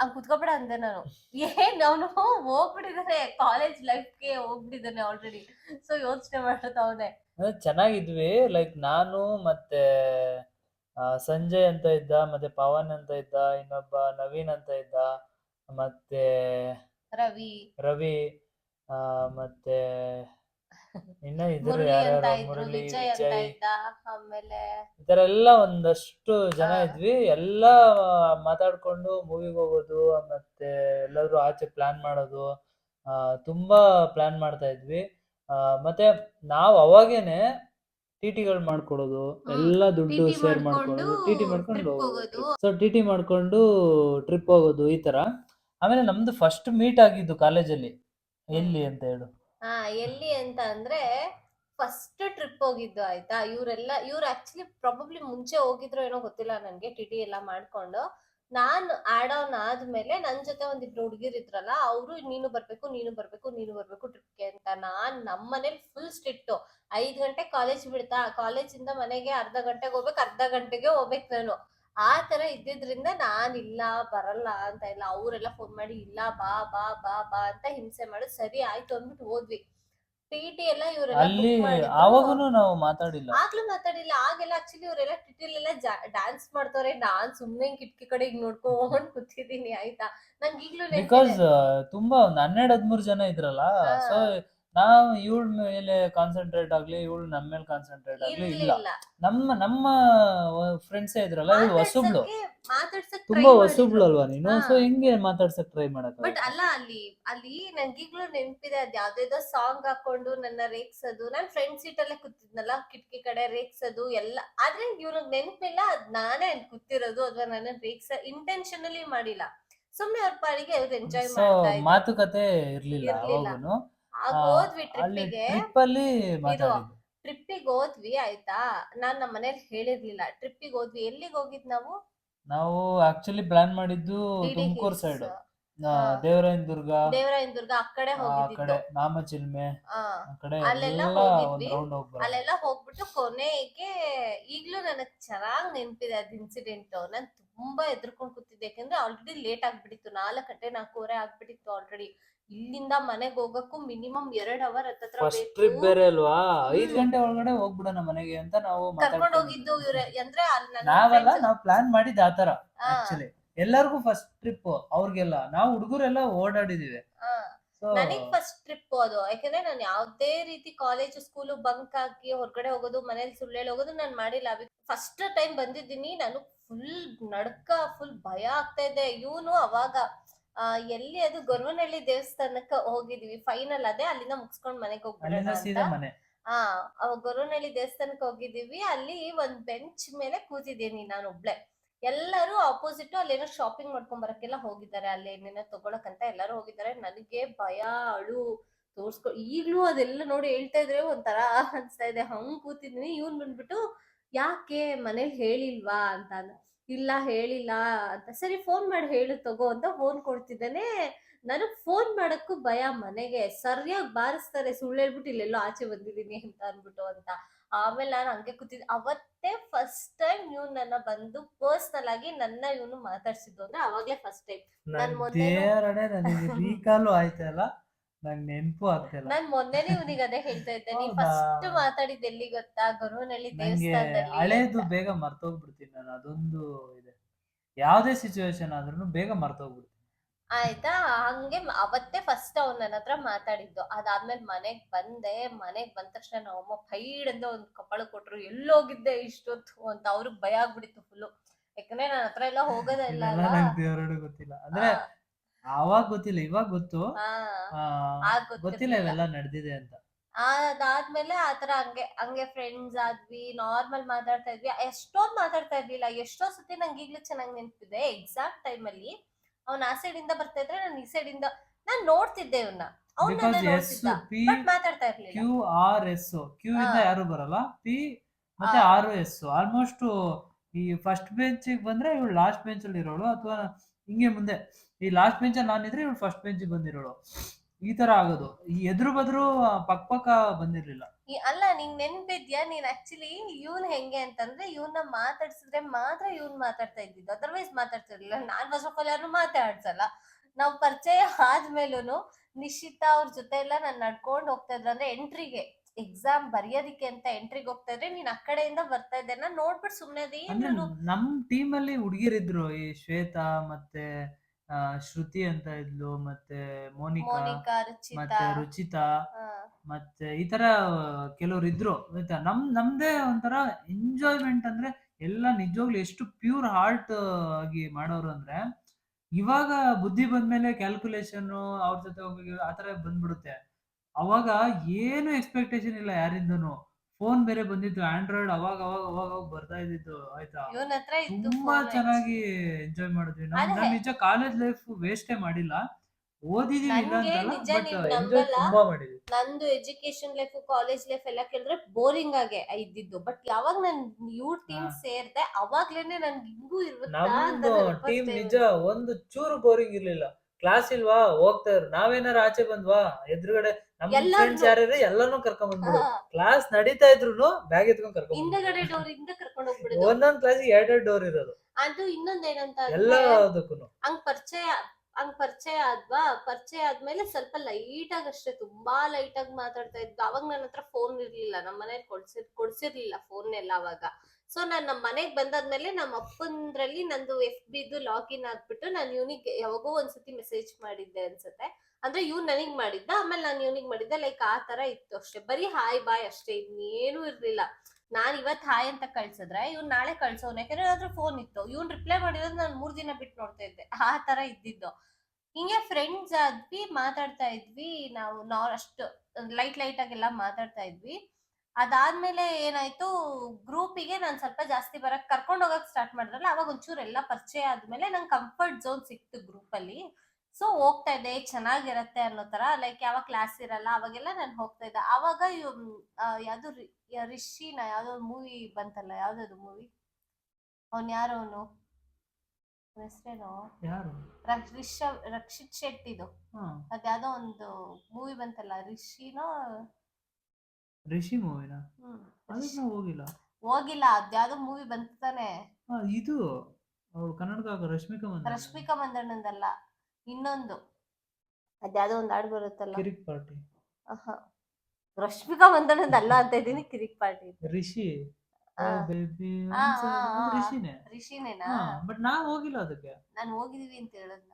ಹಂಗ್ ಕುತ್ಕೊಬೇಡ ಅಂದೆ ನಾನು. ಏನ್ ಅವನು ಹೋಗ್ಬಿಟ್ಟಿದ್ದಾನೆ ಕಾಲೇಜ್ ಲೈಫ್ಗೆ ಹೋಗ್ಬಿಟ್ಟಿದ್ದಾನೆ ಆಲ್ರೆಡಿ ಸೊ ಯೋಚನೆ ಮಾಡ್ತಾವನೆ ಅವನೇ. ಚೆನ್ನಾಗಿದ್ವಿ. ಲೈಕ್ ನಾನು ಮತ್ತೆ ಆ, ಸಂಜಯ್ ಅಂತ ಇದ್ದ ಮತ್ತೆ ಪವನ್ ಅಂತ ಇದ್ದ ಇನ್ನೊಬ್ಬ ನವೀನ್ ಅಂತ ಇದ್ದ ಮತ್ತೆ ರವಿ. ರವಿ ಆ, ಮತ್ತೆ ಇನ್ನ ಇದ್ರು ಮುರಳಿ ಅಂತ ಯಾರ್ಯಾರು ಇದ್ರು ಮುರಳಿ ವಿಜಯ್ ಅಂತ ವಿಜಯ್ ಇದ್ದ ಆಮೇಲೆ ಈ ತರ ಎಲ್ಲ ಒಂದಷ್ಟು ಜನ ಹಾ. ಇದ್ವಿ ಎಲ್ಲ ಮಾತಾಡ್ಕೊಂಡು ಮೂವಿಗೆ ಹೋಗೋದು ಮತ್ತೆ ಎಲ್ಲಾದ್ರೂ ಆಚೆ ಪ್ಲಾನ್ ಮಾಡೋದು ಆ, ತುಂಬಾ ಪ್ಲಾನ್ ಮಾಡ್ತಾ ಇದ್ವಿ ಆ, ಮತ್ತೆ ನಾವು ಅವಾಗೇನೆ ಟಿ ಟಿಗಳು ಮಾಡ್ಕೊಡೋದು ಹ್ಮ್. ಎಲ್ಲ ದುಡ್ಡು TT ಶೇರ್ ಮಾಡ್ಕೊಂಡು ಮಾಡ್ಕೊಳ್ಳೋದು ಟಿ ಟಿ ಮಾಡ್ಕೊಂಡು trip ಹೋಗೋದು ಹೋಗೋದು. ಸೊ ಟಿ ಟಿ ಮಾಡ್ಕೊಂಡು ಟ್ರಿಪ್ ಹೋಗೋದು ಈ ತರ ಆಮೇಲೆ ನಮ್ದು ಫಸ್ಟ್ ಮೀಟ್ ಆಗಿದ್ದು ಕಾಲೇಜಲ್ಲಿ ಎಲ್ಲಿ ಅಂತ ಹೇಳು ಹಾ ಎಲ್ಲಿ ಅಂತ ಅಂದ್ರೆ ಫಸ್ಟ್ ಟ್ರಿಪ್ ಹೋಗಿದ್ದು ಆಯ್ತಾ? ಇವರೆಲ್ಲ, ಇವ್ರು ಆಕ್ಚುಲಿ ಪ್ರಾಬಬ್ಲಿ ಮುಂಚೆ ಹೋಗಿದ್ರು ಏನೋ ಗೊತ್ತಿಲ್ಲ ನನ್ಗೆ ಟಿಡಿ ಎಲ್ಲ ಮಾಡ್ಕೊಂಡು. ನಾನು ಆಡ್ ಆನ್ ಆದ್ಮೇಲೆ ನನ್ ಜೊತೆ ಒಂದಿಬ್ರು ಹುಡುಗಿರ್ ಇದ್ರಲ್ಲ, ಅವರು ನೀನು ಬರ್ಬೇಕು ನೀನು ಬರ್ಬೇಕು ನೀನು ಬರ್ಬೇಕು ಟ್ರಿಪ್ಗೆ ಅಂತ. ನಾನ್ ನಮ್ಮ ಫುಲ್ ಸ್ಟ್ರಿಕ್ಟ್ ಐದ್ ಗಂಟೆ ಕಾಲೇಜ್ ಬಿಡ್ತಾ ಕಾಲೇಜಿಂದ ಮನೆಗೆ ಅರ್ಧ ಗಂಟೆಗೆ ಹೋಗ್ಬೇಕು, ಅರ್ಧ ಗಂಟೆಗೆ ಹೋಗ್ಬೇಕು ನಾನು. ಆ ತರ ಇದ್ದಿದ್ರಿಂದ ನಾನ್ ಇಲ್ಲ ಬರಲ್ಲ ಅಂತ ಇಲ್ಲ ಅವರೆಲ್ಲ ಫೋನ್ ಮಾಡಿ ಇಲ್ಲ ಬಾ ಬಾ ಬಾ ಬಾ ಅಂತ ಹಿಂಸೆ ಮಾಡಿ ಸರಿ ಆಯ್ತು ಅಂದ್ಬಿಟ್ಟು ಹೋದ್ವಿ. ಟಿ ಟಿ ಎಲ್ಲ ಇವರೆಲ್ಲ ಅಲ್ಲಿ ಆವಾಗೂನು ನಾವು ಮಾತಾಡಿಲ್ಲ. ಆಗ್ಲೂ ಮಾತಾಡಿಲ್ಲ. ಆಗೆಲ್ಲ ಆಕ್ಚುಲಿ ಇವರೆಲ್ಲ ಟಿಟಿಲೆಲ್ಲ ಡ್ಯಾನ್ಸ್ ಮಾಡ್ತವ್ರೆ. ನಾನ್ ಸುಮ್ನೆ ಕಿಟಕಿ ಕಡೆ ಹಿಂಗ್ ನೋಡ್ಕೊಂಡ್ ಕೂತಿದೀನಿ ಆಯ್ತಾ? ನಂಗೆ ಈಗ್ಲೂ ಬಿಕಾಸ್ ತುಂಬಾ ಒಂದ್ ಹನ್ನೆರಡ್ ಹದ್ಮೂರ್ ಜನ ಇದ್ರಲ್ಲ. ಸೊ ನಾವ್ ಇವಳ ಮೇಲೆ ಕಾನ್ಸಂಟ್ರೇಟ್ ಆಗ್ಲಿ ಇವಳು ನಮ್ಮ ಮೇಲೆ ಕಾನ್ಸಂಟ್ರೇಟ್ ಆಗ್ಲಿ ಇಲ್ಲ ನಮ್ಮ ನಮ್ಮ ಫ್ರೆಂಡ್ಸ್ ಇದ್ರಲ್ಲ ಇವಳು ಹೊಸಬ್ಳು. ತುಂಬಾ ಹೊಸಬ್ಳು ಅಲ್ವಾ ನೀನು. ಸೊ ಹೆಂಗೆ ಮಾತಾಡ್ಸಕ್ ಟ್ರೈ ಮಾಡಕ್ ಬಟ್ ಅಲ್ಲ ಅಲ್ಲಿ ಅಲ್ಲಿ ನಂಗೀಗ್ಲೂ ನೆನ್ಪಿದೆ ಅದ್ ಯಾವ್ದೇದೋ ಸಾಂಗ್ ಹಾಕೊಂಡು ನನ್ನ ರೇಗ್ಸೋದು. ನಾನ್ ಫ್ರೆಂಡ್ ಸೀಟ್ ಅಲ್ಲೇ ಕೂತಿದ್ನಲ್ಲ ಕಿಟಕಿ ಕಡೆ ರೇಗ್ಸೋದು ಎಲ್ಲ. ಆದ್ರೆ ಇವ್ರಿಗೆ ನೆನ್ಪಿಲ್ಲ ಅದ್ ನಾನೇ ಅಲ್ಲಿ ಕೂತಿರೋದು ಅಥವಾ ನನ್ನ ರೇಗ್ಸ ಇಂಟೆನ್ಷನಲಿ ಮಾಡಿಲ್ಲ. ಸುಮ್ನೆ ಅವ್ರ ಪಾಡಿಗೆ ಅವ್ರು ಎಂಜಾಯ್ ಮಾತುಕತೆ ಇರ್ಲಿಲ್ಲ ಇರ್ಲಿಲ್ಲ. ಹೋದ್ವಿ ಅಲ್ಲಿ ಟ್ರಿಪ್ಪಿಗೆ ಟ್ರಿಪ್ ಅಲ್ಲಿ ಮಾತಾಡಿದ್ದು. ಟ್ರಿಪ್ಪಿಗೆ ಹೋದ್ವಿ ಆಯ್ತಾ? ನಾನ್ ನಮ್ಮ ಮನೇಲಿ ಹೇಳಿರ್ಲಿಲ್ಲ. ಟ್ರಿಪ್ಪಿಗೆ ಹೋದ್ವಿ. ಎಲ್ಲಿಗೆ ಹೋಗಿದ್ ನಾವು? ನಾವು ಆಕ್ಚುಲಿ ಪ್ಲಾನ್ ಮಾಡಿದ್ದು DD Tumakuru Hills, side Devarayan Durga Devarayana Durga ಆ ಕಡೆ ಆ ಕಡೆ ಹೋಗಿದ್ದು ನಾಮಚಿಲ್ಮೆ ಆ ಕಡೆ ಅಲ್ಲೆಲ್ಲ ಎಲ್ಲ ಒಂದ್ ಹೋಗಿದ್ವಿ. ರೌಂಡ್ ಹೋಗ್ಬಾರ ಅಲ್ಲೆಲ್ಲ ಹೋಗ್ಬಿಟ್ಟು ಕೊನೆಗೆ ಈಗ್ಲೂ ನನಗ್ ಚೆನ್ನಾಗ್ ನೆನ್ಪಿದೆ ಅದ್ ಇನ್ಸಿಡೆಂಟ್ ನಾನ್ ತುಂಬಾ ಎದ್ರುಕೊಂಡ್ ಕೂತಿದ್ದೆ. ಯಾಕಂದ್ರೆ ಆಲ್ರೆಡಿ ಲೇಟ್ ಆಗ್ಬಿಟ್ಟಿತ್ತು. ನಾಲ್ಕು ಗಂಟೆ ನಾಲ್ಕೂವರೆ ಆಗ್ಬಿಟ್ಟಿತ್ತು ಆಲ್ರೆಡಿ ಇಲ್ಲಿಂದ ಮನೆಗ್ ಹೋಗಕ್ಕೂ ಮಿನಿಮಮ್ ಎರಡ್ ಅವರ್ ಹತ್ತತ್ರ ಫಸ್ಟ್ ಟ್ರಿಪ್ ಬೇರೆ ಅಲ್ವಾ? ಐದ್ ಗಂಟೆ ಒಳಗಡೆ ಹೋಗ್ಬಿಡೋಣ ಮನೆಗೆ ಅಂತ ನಾವು ಕರ್ಕೊಂಡು ಹೋಗಿದ್ದು ಇವ್ರೆ. ಅಂದ್ರೆ ನಾವೆಲ್ಲ ನನ್ನ ನಾವಲ್ಲ friends- ನಾವ್ ಪ್ಲಾನ್ ಮಾಡಿದ್ ಆತರ ಆಕ್ಚುಲಿ ಎಲ್ಲರಿಗೂ ಫಸ್ಟ್ ಟ್ರಿಪ್ ಅವ್ರಿಗೆಲ್ಲ. ನಾವು ಹುಡುಗರೆಲ್ಲ ಓಡಾಡಿದೀವಿ. ಹಾ. ಸೊ ನನಗ್ ಫಸ್ಟ್ ಟ್ರಿಪ್ ಅದು. ಯಾಕಂದ್ರೆ ನಾನು ಯಾವ್ದೇ ರೀತಿ ಕಾಲೇಜ್ ಸ್ಕೂಲ್ ಬಂಕ್ ಹಾಕಿ ಹೊರಗಡೆ ಹೋಗೋದು ಮನೇಲಿ ಸುಳ್ಳು ಹೋಗೋದು ನಾನು ಮಾಡಿಲ್ಲ. ಫಸ್ಟ್ ಟೈಮ್ ಬಂದಿದ್ದೀನಿ ನಾನು ಫುಲ್ ನಡ್ಕ ಫುಲ್ ಭಯ ಆಗ್ತಾ ಇದೆ. ಇವನು ಅವಾಗ ಆ, ಎಲ್ಲಿ ಅದು ಗೊರವನಹಳ್ಳಿ ದೇವಸ್ಥಾನಕ್ಕೆ ಹೋಗಿದೀವಿ. ಫೈನಲ್ ಅದೇ ಅಲ್ಲಿಂದ ಮುಗಿಸ್ಕೊಂಡ್ ಮನೆಗೆ ಹೋಗ್ಬಿಡೋಣ ಅಲ್ಲಿಂದ ಸೀದಾ ಅಂತ ಮನೆ. ಆ ಗೊರವನಹಳ್ಳಿ ದೇವಸ್ಥಾನಕ್ಕೆ ಹೋಗಿದೀವಿ ಅಲ್ಲಿ ಒಂದ್ ಬೆಂಚ್ ಮೇಲೆ ಕೂತಿದ್ದೀನಿ ನಾನು ಒಬ್ಳೆ. ಎಲ್ಲರೂ ಆಪೋಸಿಟ್ ಅಲ್ಲೇನೋ ಶಾಪಿಂಗ್ ಮಾಡ್ಕೊಂಡ್ ಬರಕ್ಕೆಲ್ಲ ಹೋಗಿದ್ದಾರೆ. ಅಲ್ಲಿ ಏನೇನೋ ತಗೊಳಕಂತ ಎಲ್ಲರೂ ಹೋಗಿದ್ದಾರೆ. ನನಗೆ ಭಯ ಅಳು ತೋರ್ಸ್ಕೊ ಈಗ್ಲೂ ಅದೆಲ್ಲ ನೋಡಿ ಹೇಳ್ತಾ ಇದ್ರೆ ಒಂಥರ ಅನ್ಸ್ತಾ ಇದೆ. ಹಂಗ್ ಕೂತಿದೀನಿ ಇವ್ನ್ ಬಂದ್ಬಿಟ್ಟು ಯಾಕೆ ಮನೇಲಿ ಹೇಳಿಲ್ವಾ? ಅಂತ ಅಂದ. ಇಲ್ಲ ಹೇಳಿಲ್ಲ ಅಂತ. ಸರಿ ಫೋನ್ ಮಾಡಿ ಹೇಳು ತಗೋ ಅಂತ ಫೋನ್ ಕೊಡ್ತಿದ್ದಾನೆ. ನನಗ್ ಫೋನ್ ಮಾಡಕ್ಕೂ ಭಯ ಮನೆಗೆ. ಸರಿಯಾಗಿ ಬಾರಿಸ್ತಾರೆ. ಸುಳ್ಳು ಹೇಳ್ಬಿಟ್ಟು ಇಲ್ಲೆಲ್ಲೋ ಆಚೆ ಬಂದಿದೀನಿ ಅಂತ ಅನ್ಬಿಟ್ಟು ಅಂತ. ಆಮೇಲೆ ನಾನು ಹಂಗೆ ಕೂತಿದ್ದೆ ಅವತ್ತೇ ಫಸ್ಟ್ ಟೈಮ್ ಇವ್ನು ನನ್ನ ಬಂದು ಪರ್ಸನಲ್ ಆಗಿ ನನ್ನ ಇವನು ಮಾತಾಡ್ಸಿದ್ದು ಅಂದ್ರೆ ಅವಾಗ್ಲೇ ಫಸ್ಟ್ ಟೈಮ್ ನಾನ್ ರೀಕಾಲು ಆಯ್ತಲ್ಲ? ನಂಗೆ ನೆನಪು ಆಗ್ತಿಲ್ಲ. ನಾನ್ ಮೊನ್ನೆನೇ ಇವನಿಗೆ ಅದೇ ಹೇಳ್ತಾ ಇದ್ದೆ. ನೀನ್ ಹೌದಾ? ಫಸ್ಟ್ ಮಾತಾಡಿದ್ ಎಲ್ಲಿ ಗೊತ್ತಾ ಗೊರವನಹಳ್ಳಿ ನಂಗೆ ದೇವಸ್ಥಾನದಲ್ಲಿ ಹಳೇದು. ಬೇಗ ಮರ್ತೋಗ್ಬಿಡ್ತೀನಿ ನಾನು. ಅದೊಂದು ಇದೆ. ಯಾವ್ದೇ ಸಿಚುವೇಶನ್ ಆದ್ರೂ ಬೇಗ ಮರ್ತೋಗ್ಬಿಡ್ತೀನಿ. ಆಯ್ತಾ? ಹಂಗೆ ಮ- ಅವತ್ತೇ ಫಸ್ಟ್ ಅವ್ನ್ ನನ್ನ ಹತ್ರ ಮಾತಾಡಿದ್ದು. ಅದಾದ್ಮೇಲೆ ಮನೆಗ್ ಬಂದೆ. ಮನೆಗ್ ಬಂದ ತಕ್ಷಣ ನಮ್ಮಮ್ಮ ಫೈಡ್ ಅಂತ ಒಂದ್ ಕಪಾಳ ಕೊಟ್ರು. ಎಲ್ಲೋಗಿದ್ದೆ ಇಷ್ಟೊತ್ತು ಅಂತ. ಅವ್ರಿಗೆ ಭಯ ಆಗ್ಬಿಡಿತ್ತು ಫುಲ್ಲು ಯಾಕಂದ್ರೆ ನನ್ನ ಹತ್ರ ಎಲ್ಲ ಹೋಗೋದೇ ಇಲ್ಲ ಇದೆಲ್ಲ ಅಲ್ಲ ನಂಗೆ ಗೊತ್ತಿಲ್ಲ. ಅಂದ್ರೆ ಅವಾಗ ಗೊತ್ತಿಲ್ಲ ಇವಾಗ ಗೊತ್ತು. ಆ, ಆ, ಗೊತ್ತಿಲ್ಲ ಗೊತ್ತಿರ್ಲಿಲ್ಲ. ಇವೆಲ್ಲ ನಡೆದಿದೆ ಅಂತ. ಅದಾದ್ಮೇಲೆ ಆತರ ಹಂಗೆ ಹಂಗೆ ಫ್ರೆಂಡ್ಸ್ ಆದ್ವಿ ನಾರ್ಮಲ್ ಮಾತಾಡ್ತಾ ಇದ್ವಿ. ಎಷ್ಟೊಂದ್ ಮಾತಾಡ್ತಾ ಇರ್ಲಿಲ್ಲ ಎಷ್ಟೋ ಸತಿ ನಂಗೆ ಈಗ್ಲೂ ಚೆನ್ನಾಗಿ ನೆನ್ಪಿದೆ. ಎಕ್ಸಾಕ್ಟ್ ಟೈಮ್ ಅಲ್ಲಿ ಅವ್ನ್ ಆ ಸೈಡ್ ಇಂದ ಬರ್ತಾ ಇದ್ರೆ ನಾನು ಈ ಸೈಡ್ ಇಂದ ನಾನ್ ನೋಡ್ತಿದ್ದೆ ಇವನ್ನ ಅವ್ನ್ ಬಿಕಾಸ್ ನನ್ನ ಎಸ್ ನೋಡ್ತಿದ್ದ ಪಿ ಬಟ್ ಮಾತಾಡ್ತಾ ಇರ್ಲಿಲ್ಲ. ಕ್ಯೂ ಆರ್ ಎಸ್ ಕ್ಯೂ ಇಂದ ಹಾ. ಯಾರು ಬರಲ್ಲ. ಪಿ ಮತ್ತೆ ಹಾ. ಆರ್ ಎಸ್ ಆಲ್ಮೋಸ್ಟ್ ಈ ಫಸ್ಟ್ ಬೆಂಚಿಗೆ ಬಂದ್ರೆ ಇವಳು ಲಾಸ್ಟ್ ಬೆಂಚ್ ಅಲ್ಲಿ ಇರೋಳು ಅಥವಾ ಹಿಂಗೆ ಮುಂದೆ. ಈ ಲಾಸ್ಟ್ ಬೆಂಚ್ ಅಲ್ಲಿ ನಾನಿದ್ರೆ ಇವಳು ಫಸ್ಟ್ ಬೆಂಚಿಗೆ ಬಂದಿರೋಳು. ಈ ತರ ಆಗೋದು. ಈ ಎದುರು ಬದ್ರು ಪಕ್ಕ ಪಕ್ಕ ಬಂದಿರ್ಲಿಲ್ಲ. ಈ- ಅಲ್ಲ ನಿಂಗ್ ನೆನ್ಪಿದ್ಯಾ? ನೀನ್ ಆಕ್ಚುಲಿ ಇವ್ನ್ ಹೆಂಗೆ ಅಂತಂದ್ರೆ ಇವ್ನ ಮಾತಾಡ್ಸಿದ್ರೆ ಮಾತ್ರ ಇವ್ನ್ ಮಾತಾಡ್ತಾ ಇದ್ದಿದ್ದು. ಅದರ್ವೈಸ್ ಮಾತಾಡ್ತಿರ್ಲಿಲ್ಲ. ನಾನ್ ಫಸ್ಟ್ ಆಫ್ ಆಲ್ ಯಾರು ಮಾತಾಡ್ಸಲ್ಲ. ನಾವ್ ಪರಿಚಯ ಆದ್ಮೇಲೂನು ನಿಶ್ಚಿತ ಅವ್ರ ಜೊತೆ ಎಲ್ಲ ನಾನ್ ನಡ್ಕೊಂಡ್ ಹೋಗ್ತಾ ಇದ್ರು. ಅಂದ್ರೆ ಎಂಟ್ರಿಗೆ ಎಕ್ಸಾಮ್ ಬರೆಯೋದಿಕ್ಕೆ ಅಂತ ಎಂಟ್ರಿಗೆ ಹೋಗ್ತಾ ಇದ್ರೆ ನೀನ್ ಆ ಕಡೆಯಿಂದ ಬರ್ತಾ ಇದ್ದೆ. ನಾನ್ ನೋಡ್ಬಿಟ್ಟು ಸುಮ್ನೆ ಅದೇ ನಮ್ ಟೀಮ್ ಅಲ್ಲಿ ಹುಡುಗಿರಿದ್ರು ಈ ಶ್ವೇತಾ ಮತ್ತೆ ಆ, ಶ್ರುತಿ ಅಂತ ಇದ್ಲು ಮತ್ತೆ ಮೋನಿಕಾ ಮೋನಿಕಾ ರುಚಿತಾ ಮತ್ತೆ ರುಚಿತಾ ಮತ್ತೆ ಈ ತರ ಕೆಲವ್ರು ಇದ್ರು ಆಯ್ತಾ? ನಮ್ ನಮ್ದೇ ಒಂಥರ ಎಂಜಾಯ್ಮೆಂಟ್ ಅಂದ್ರೆ ಎಲ್ಲ ನಿಜವಾಗ್ಲು ಎಷ್ಟು ಪ್ಯೂರ್ ಹಾರ್ಟ್ ಆಗಿ ಮಾಡೋರು ಅಂದ್ರೆ ಇವಾಗ ಬುದ್ಧಿ ಬಂದ್ಮೇಲೆ ಕ್ಯಾಲ್ಕುಲೇಷನ್ ಅವ್ರ ಜೊತೆ ಹೋಗಿ ಆತರ ಬಂದ್ಬಿಡುತ್ತೆ. ಅವಾಗ ಏನು ಎಕ್ಸ್ಪೆಕ್ಟೇಷನ್ ಇಲ್ಲ ಯಾರಿಂದನು. ಫೋನ್ ಬೇರೆ ಬಂದಿತ್ತು. ಆಂಡ್ರಾಯ್ಡ್ ಅವಾಗ ಅವಾಗ ಅವಾಗ ಅವಾಗ ಬರ್ತಾ ಇದ್ದಿದ್ದು ಆಯ್ತಾ? ಇವನ್ ಹತ್ರ ಇತ್ತು ತುಂಬಾ phone ಚೆನ್ನಾಗಿ ಎಂಜಾಯ್ ಮಾಡಿದ್ವಿ. ನಾವು ಅದೇ. ನಾನ್ ನಿಜ ಕಾಲೇಜ್ ಲೈಫ್ ವೇಸ್ಟೇ ಮಾಡಿಲ್ಲ. ಓದಿದೀವಿ ಇಲ್ಲ ನನ್ಗೆ ಅಂತಲ್ಲ ನಿಜ ಬಟ್ ನೀವ್ ಎಂಜಾಯ್ ನಂಬಲ್ಲ. ತುಂಬಾ ಮಾಡಿದ್ವಿ ನಂದು ಎಜುಕೇಶನ್ ಲೈಫ್ ಕಾಲೇಜ್ ಲೈಫ್ ಎಲ್ಲ ಕೇಳಿದ್ರೆ ಬೋರಿಂಗ್ ಆಗಿ ಇದ್ದಿದ್ದು. ಬಟ್ ಯಾವಾಗ ನಾನ್ ಇವ್ರ ಟೀಮ್ ಹಾ. ಸೇರ್ದೆ ಅವಾಗ್ಲೇನೆ ನನ್ಗೆ ಹಿಂಗೂ ಇರುತ್ತಾ ಅಂತ ನಮ್ದು ಟೀಮ್ ನಿಜ ಒಂದು ಚೂರು ಬೋರಿಂಗ್ ಇರ್ಲಿಲ್ಲ. ಕ್ಲಾಸ್ ಇಲ್ವಾ? ಹೋಗ್ತಾ ಇದ್ರು ನಾವೇನಾರ ಆಚೆ ಬಂದ್ವಾ? ಎದುರುಗಡೆ ನಮ್ ಎಲ್ಲಾರ್ನೂ. ಫ್ರೆಂಡ್ಸ್ ಯಾರು ಎಲ್ಲಾನು ಕರ್ಕೊಂಡ್ ಬಂದ್ಬಿಡು ಕ್ಲಾಸ್ ನಡೀತಾ ಇದ್ರು ಬ್ಯಾಗ್ ಎತ್ಕೊಂಡ್ ಕರ್ಕೊಂಡ್ ಹಿಂದಗಡೆ ಡೋರ್ ಇಂದ ಕರ್ಕೊಂಡು ಹೋಗ್ಬಿಡುದು. ಒಂದೊಂದ್ ಕ್ಲಾಸ್ ಎರಡೆರಡು ಡೋರ್ ಇರೋದು. ಅದು ಇನ್ನೊಂದ್ ಏನಂತ ಎಲ್ಲದಕ್ಕೂ ಹಂಗ್ ಪರಿಚಯ ಹಂಗ್ ಪರಿಚಯ ಆದ್ವಾ? ಪರಿಚಯ ಆದ್ಮೇಲೆ ಸ್ವಲ್ಪ ಲೈಟ್ ಆಗಿ ಅಷ್ಟೇ ತುಂಬಾ ಲೈಟ್ ಆಗಿ ಮಾತಾಡ್ತಾ ಇದ್ವಿ. ಅವಾಗ ನನ್ನ ಹತ್ರ ಫೋನ್ ಇರ್ಲಿಲ್ಲ. ನಮ್ಮ ಮನೇಲಿ ಕೊಡ್ಸಿರ್ ಕೊಡ್ಸಿರ್ಲಿಲ್ಲ ಫೋನ್ ಎಲ್ಲ ಅವಾಗ. ಸೊ ನಾನು ನಮ್ಮ ಮನೆಗ್ ಬಂದಾದ್ಮೇಲೆ ನಮ್ಮ ಅಪ್ಪಂದ್ರಲ್ಲಿ ನಂದು ಎಫ್ ಬಿದು ಲಾಗಿನ್ ಆಗ್ಬಿಟ್ಟು ನಾನು ಇವ್ನಿಗೆ ಯಾವಾಗೋ ಒಂದ್ಸತಿ ಮೆಸೇಜ್ ಮಾಡಿದ್ದೆ ಅನ್ಸುತ್ತೆ. ಅಂದ್ರೆ ಇವ್ ನನಗ್ ಮಾಡಿದ್ದ, ಆಮೇಲೆ ನಾನು ಇವ್ನಿಗ್ ಮಾಡಿದ್ದೆ ಲೈಕ್ ಆ ತರ ಇತ್ತು ಅಷ್ಟೇ. ಬರೀ ಹಾಯ್ ಬಾಯ್ ಅಷ್ಟೇ, ಇನ್ನೇನು ಇರ್ಲಿಲ್ಲ. ನಾನ್ ಇವತ್ ಹಾಯ್ ಅಂತ ಕಳ್ಸಿದ್ರೆ ಇವ್ನ್ ನಾಳೆ ಕಳ್ಸೋನ್. ಯಾಕಂದ್ರೆ ಅದ್ರ ಫೋನ್ ಇತ್ತು. ಇವ್ನ್ ರಿಪ್ಲೈ ಮಾಡಿರೋದು ನಾನು ಮೂರ್ ದಿನ ಬಿಟ್ಟು ನೋಡ್ತಾ ಇದ್ದೆ. ಆ ತರ ಇದ್ದಿದ್ದು. ಹಿಂಗೆ ಫ್ರೆಂಡ್ಸ್ ಆದ್ವಿ, ಮಾತಾಡ್ತಾ ಇದ್ವಿ. ನಾವು ನಾವ್ ಅಷ್ಟು ಲೈಟ್ ಲೈಟ್ ಎಲ್ಲ ಮಾತಾಡ್ತಾ ಇದ್ವಿ. ಅದಾದ್ಮೇಲೆ ಏನಾಯ್ತು ಗ್ರೂಪಿಗೆ ನಾನ್ ಸ್ವಲ್ಪ ಜಾಸ್ತಿ ಬರಕ್ ಕರ್ಕೊಂಡು ಹೋಗಕ್ ಸ್ಟಾರ್ಟ್ ಮಾಡಿದ್ರಲ್ಲ ಅವಾಗ ಒಂಚೂರು ಎಲ್ಲ ಪರಿಚಯ ಆದ್ಮೇಲೆ ನಂಗೆ ಕಂಫರ್ಟ್ ಝೋನ್ ಸಿಕ್ತು ಗ್ರೂಪ್ ಅಲ್ಲಿ. ಸೊ ಹೋಗ್ತಾ ಇದ್ದೆ ಚೆನ್ನಾಗಿರತ್ತೆ ಅನ್ನೋ ತರ ಲೈಕ್ ಯಾವಾಗ ಕ್ಲಾಸ್ ಇರಲ್ಲ ಅವಾಗೆಲ್ಲ ನಾನು ಹೋಗ್ತಾ ಇದ್ದೆ. ಅವಾಗ ಯಾವ್ದು ರಿಷಿನ ಯಾವ್ದೋ ಮೂವಿ ಬಂತಲ್ಲ ಯಾವ್ದಾದ್ರು ಮೂವಿ ಅವನ್ ಯಾರು ಅವನು? ಹೆಸರೇನು? ರಿಷಬ್ ರಕ್ಷಿತ್ ಶೆಟ್ಟಿದು. ಅದ್ಯಾವ್ದೋ ಒಂದು ಮೂವಿ ಬಂತಲ್ಲ ರಿಷಿನೋ ರಿಷಿ ಮೂವಿನ ಅದಕ್ಕೆ ನಾವು ಹೋಗಿಲ್ಲ. ಹೋಗಿಲ್ಲ ಅದ್ಯಾವ್ದೋ ಮೂವಿ ಬಂತಾನೆ ಇದು ಅವಳು ಕನ್ನಡದ ರಶ್ಮಿಕಾ ಮಂದಣ್ಣ. ರಶ್ಮಿಕಾ ಮಂದಣ್ಣಂದಲ್ಲ ಇನ್ನೊಂದು. ಅದ್ಯಾವ್ದೋ ಒಂದ್ ಹಾಡು ಬರುತ್ತಲ್ಲ. ಕಿರಿಕ್ ಪಾರ್ಟಿ. ಆಹಾ. ರಶ್ಮಿಕಾ ಮಂದಣ್ಣಂದಲ್ಲ ಅಂತ ಇದೀನಿ ಕಿರಿಕ್ ಪಾರ್ಟಿ. ರಿಷಿ. ಆ. ಬೇಬಿ ಆ, ಆ, ಆ. ರಿಷಿನೇ. ರಿಷಿನೇನಾ? ಬಟ್ ನಾವ್ ಹೋಗಿಲ್ಲ ಅದಕ್ಕೆ. ನಾನು ಹೋಗಿದೀವಿ ಅಂತ ಹೇಳದ್ನ?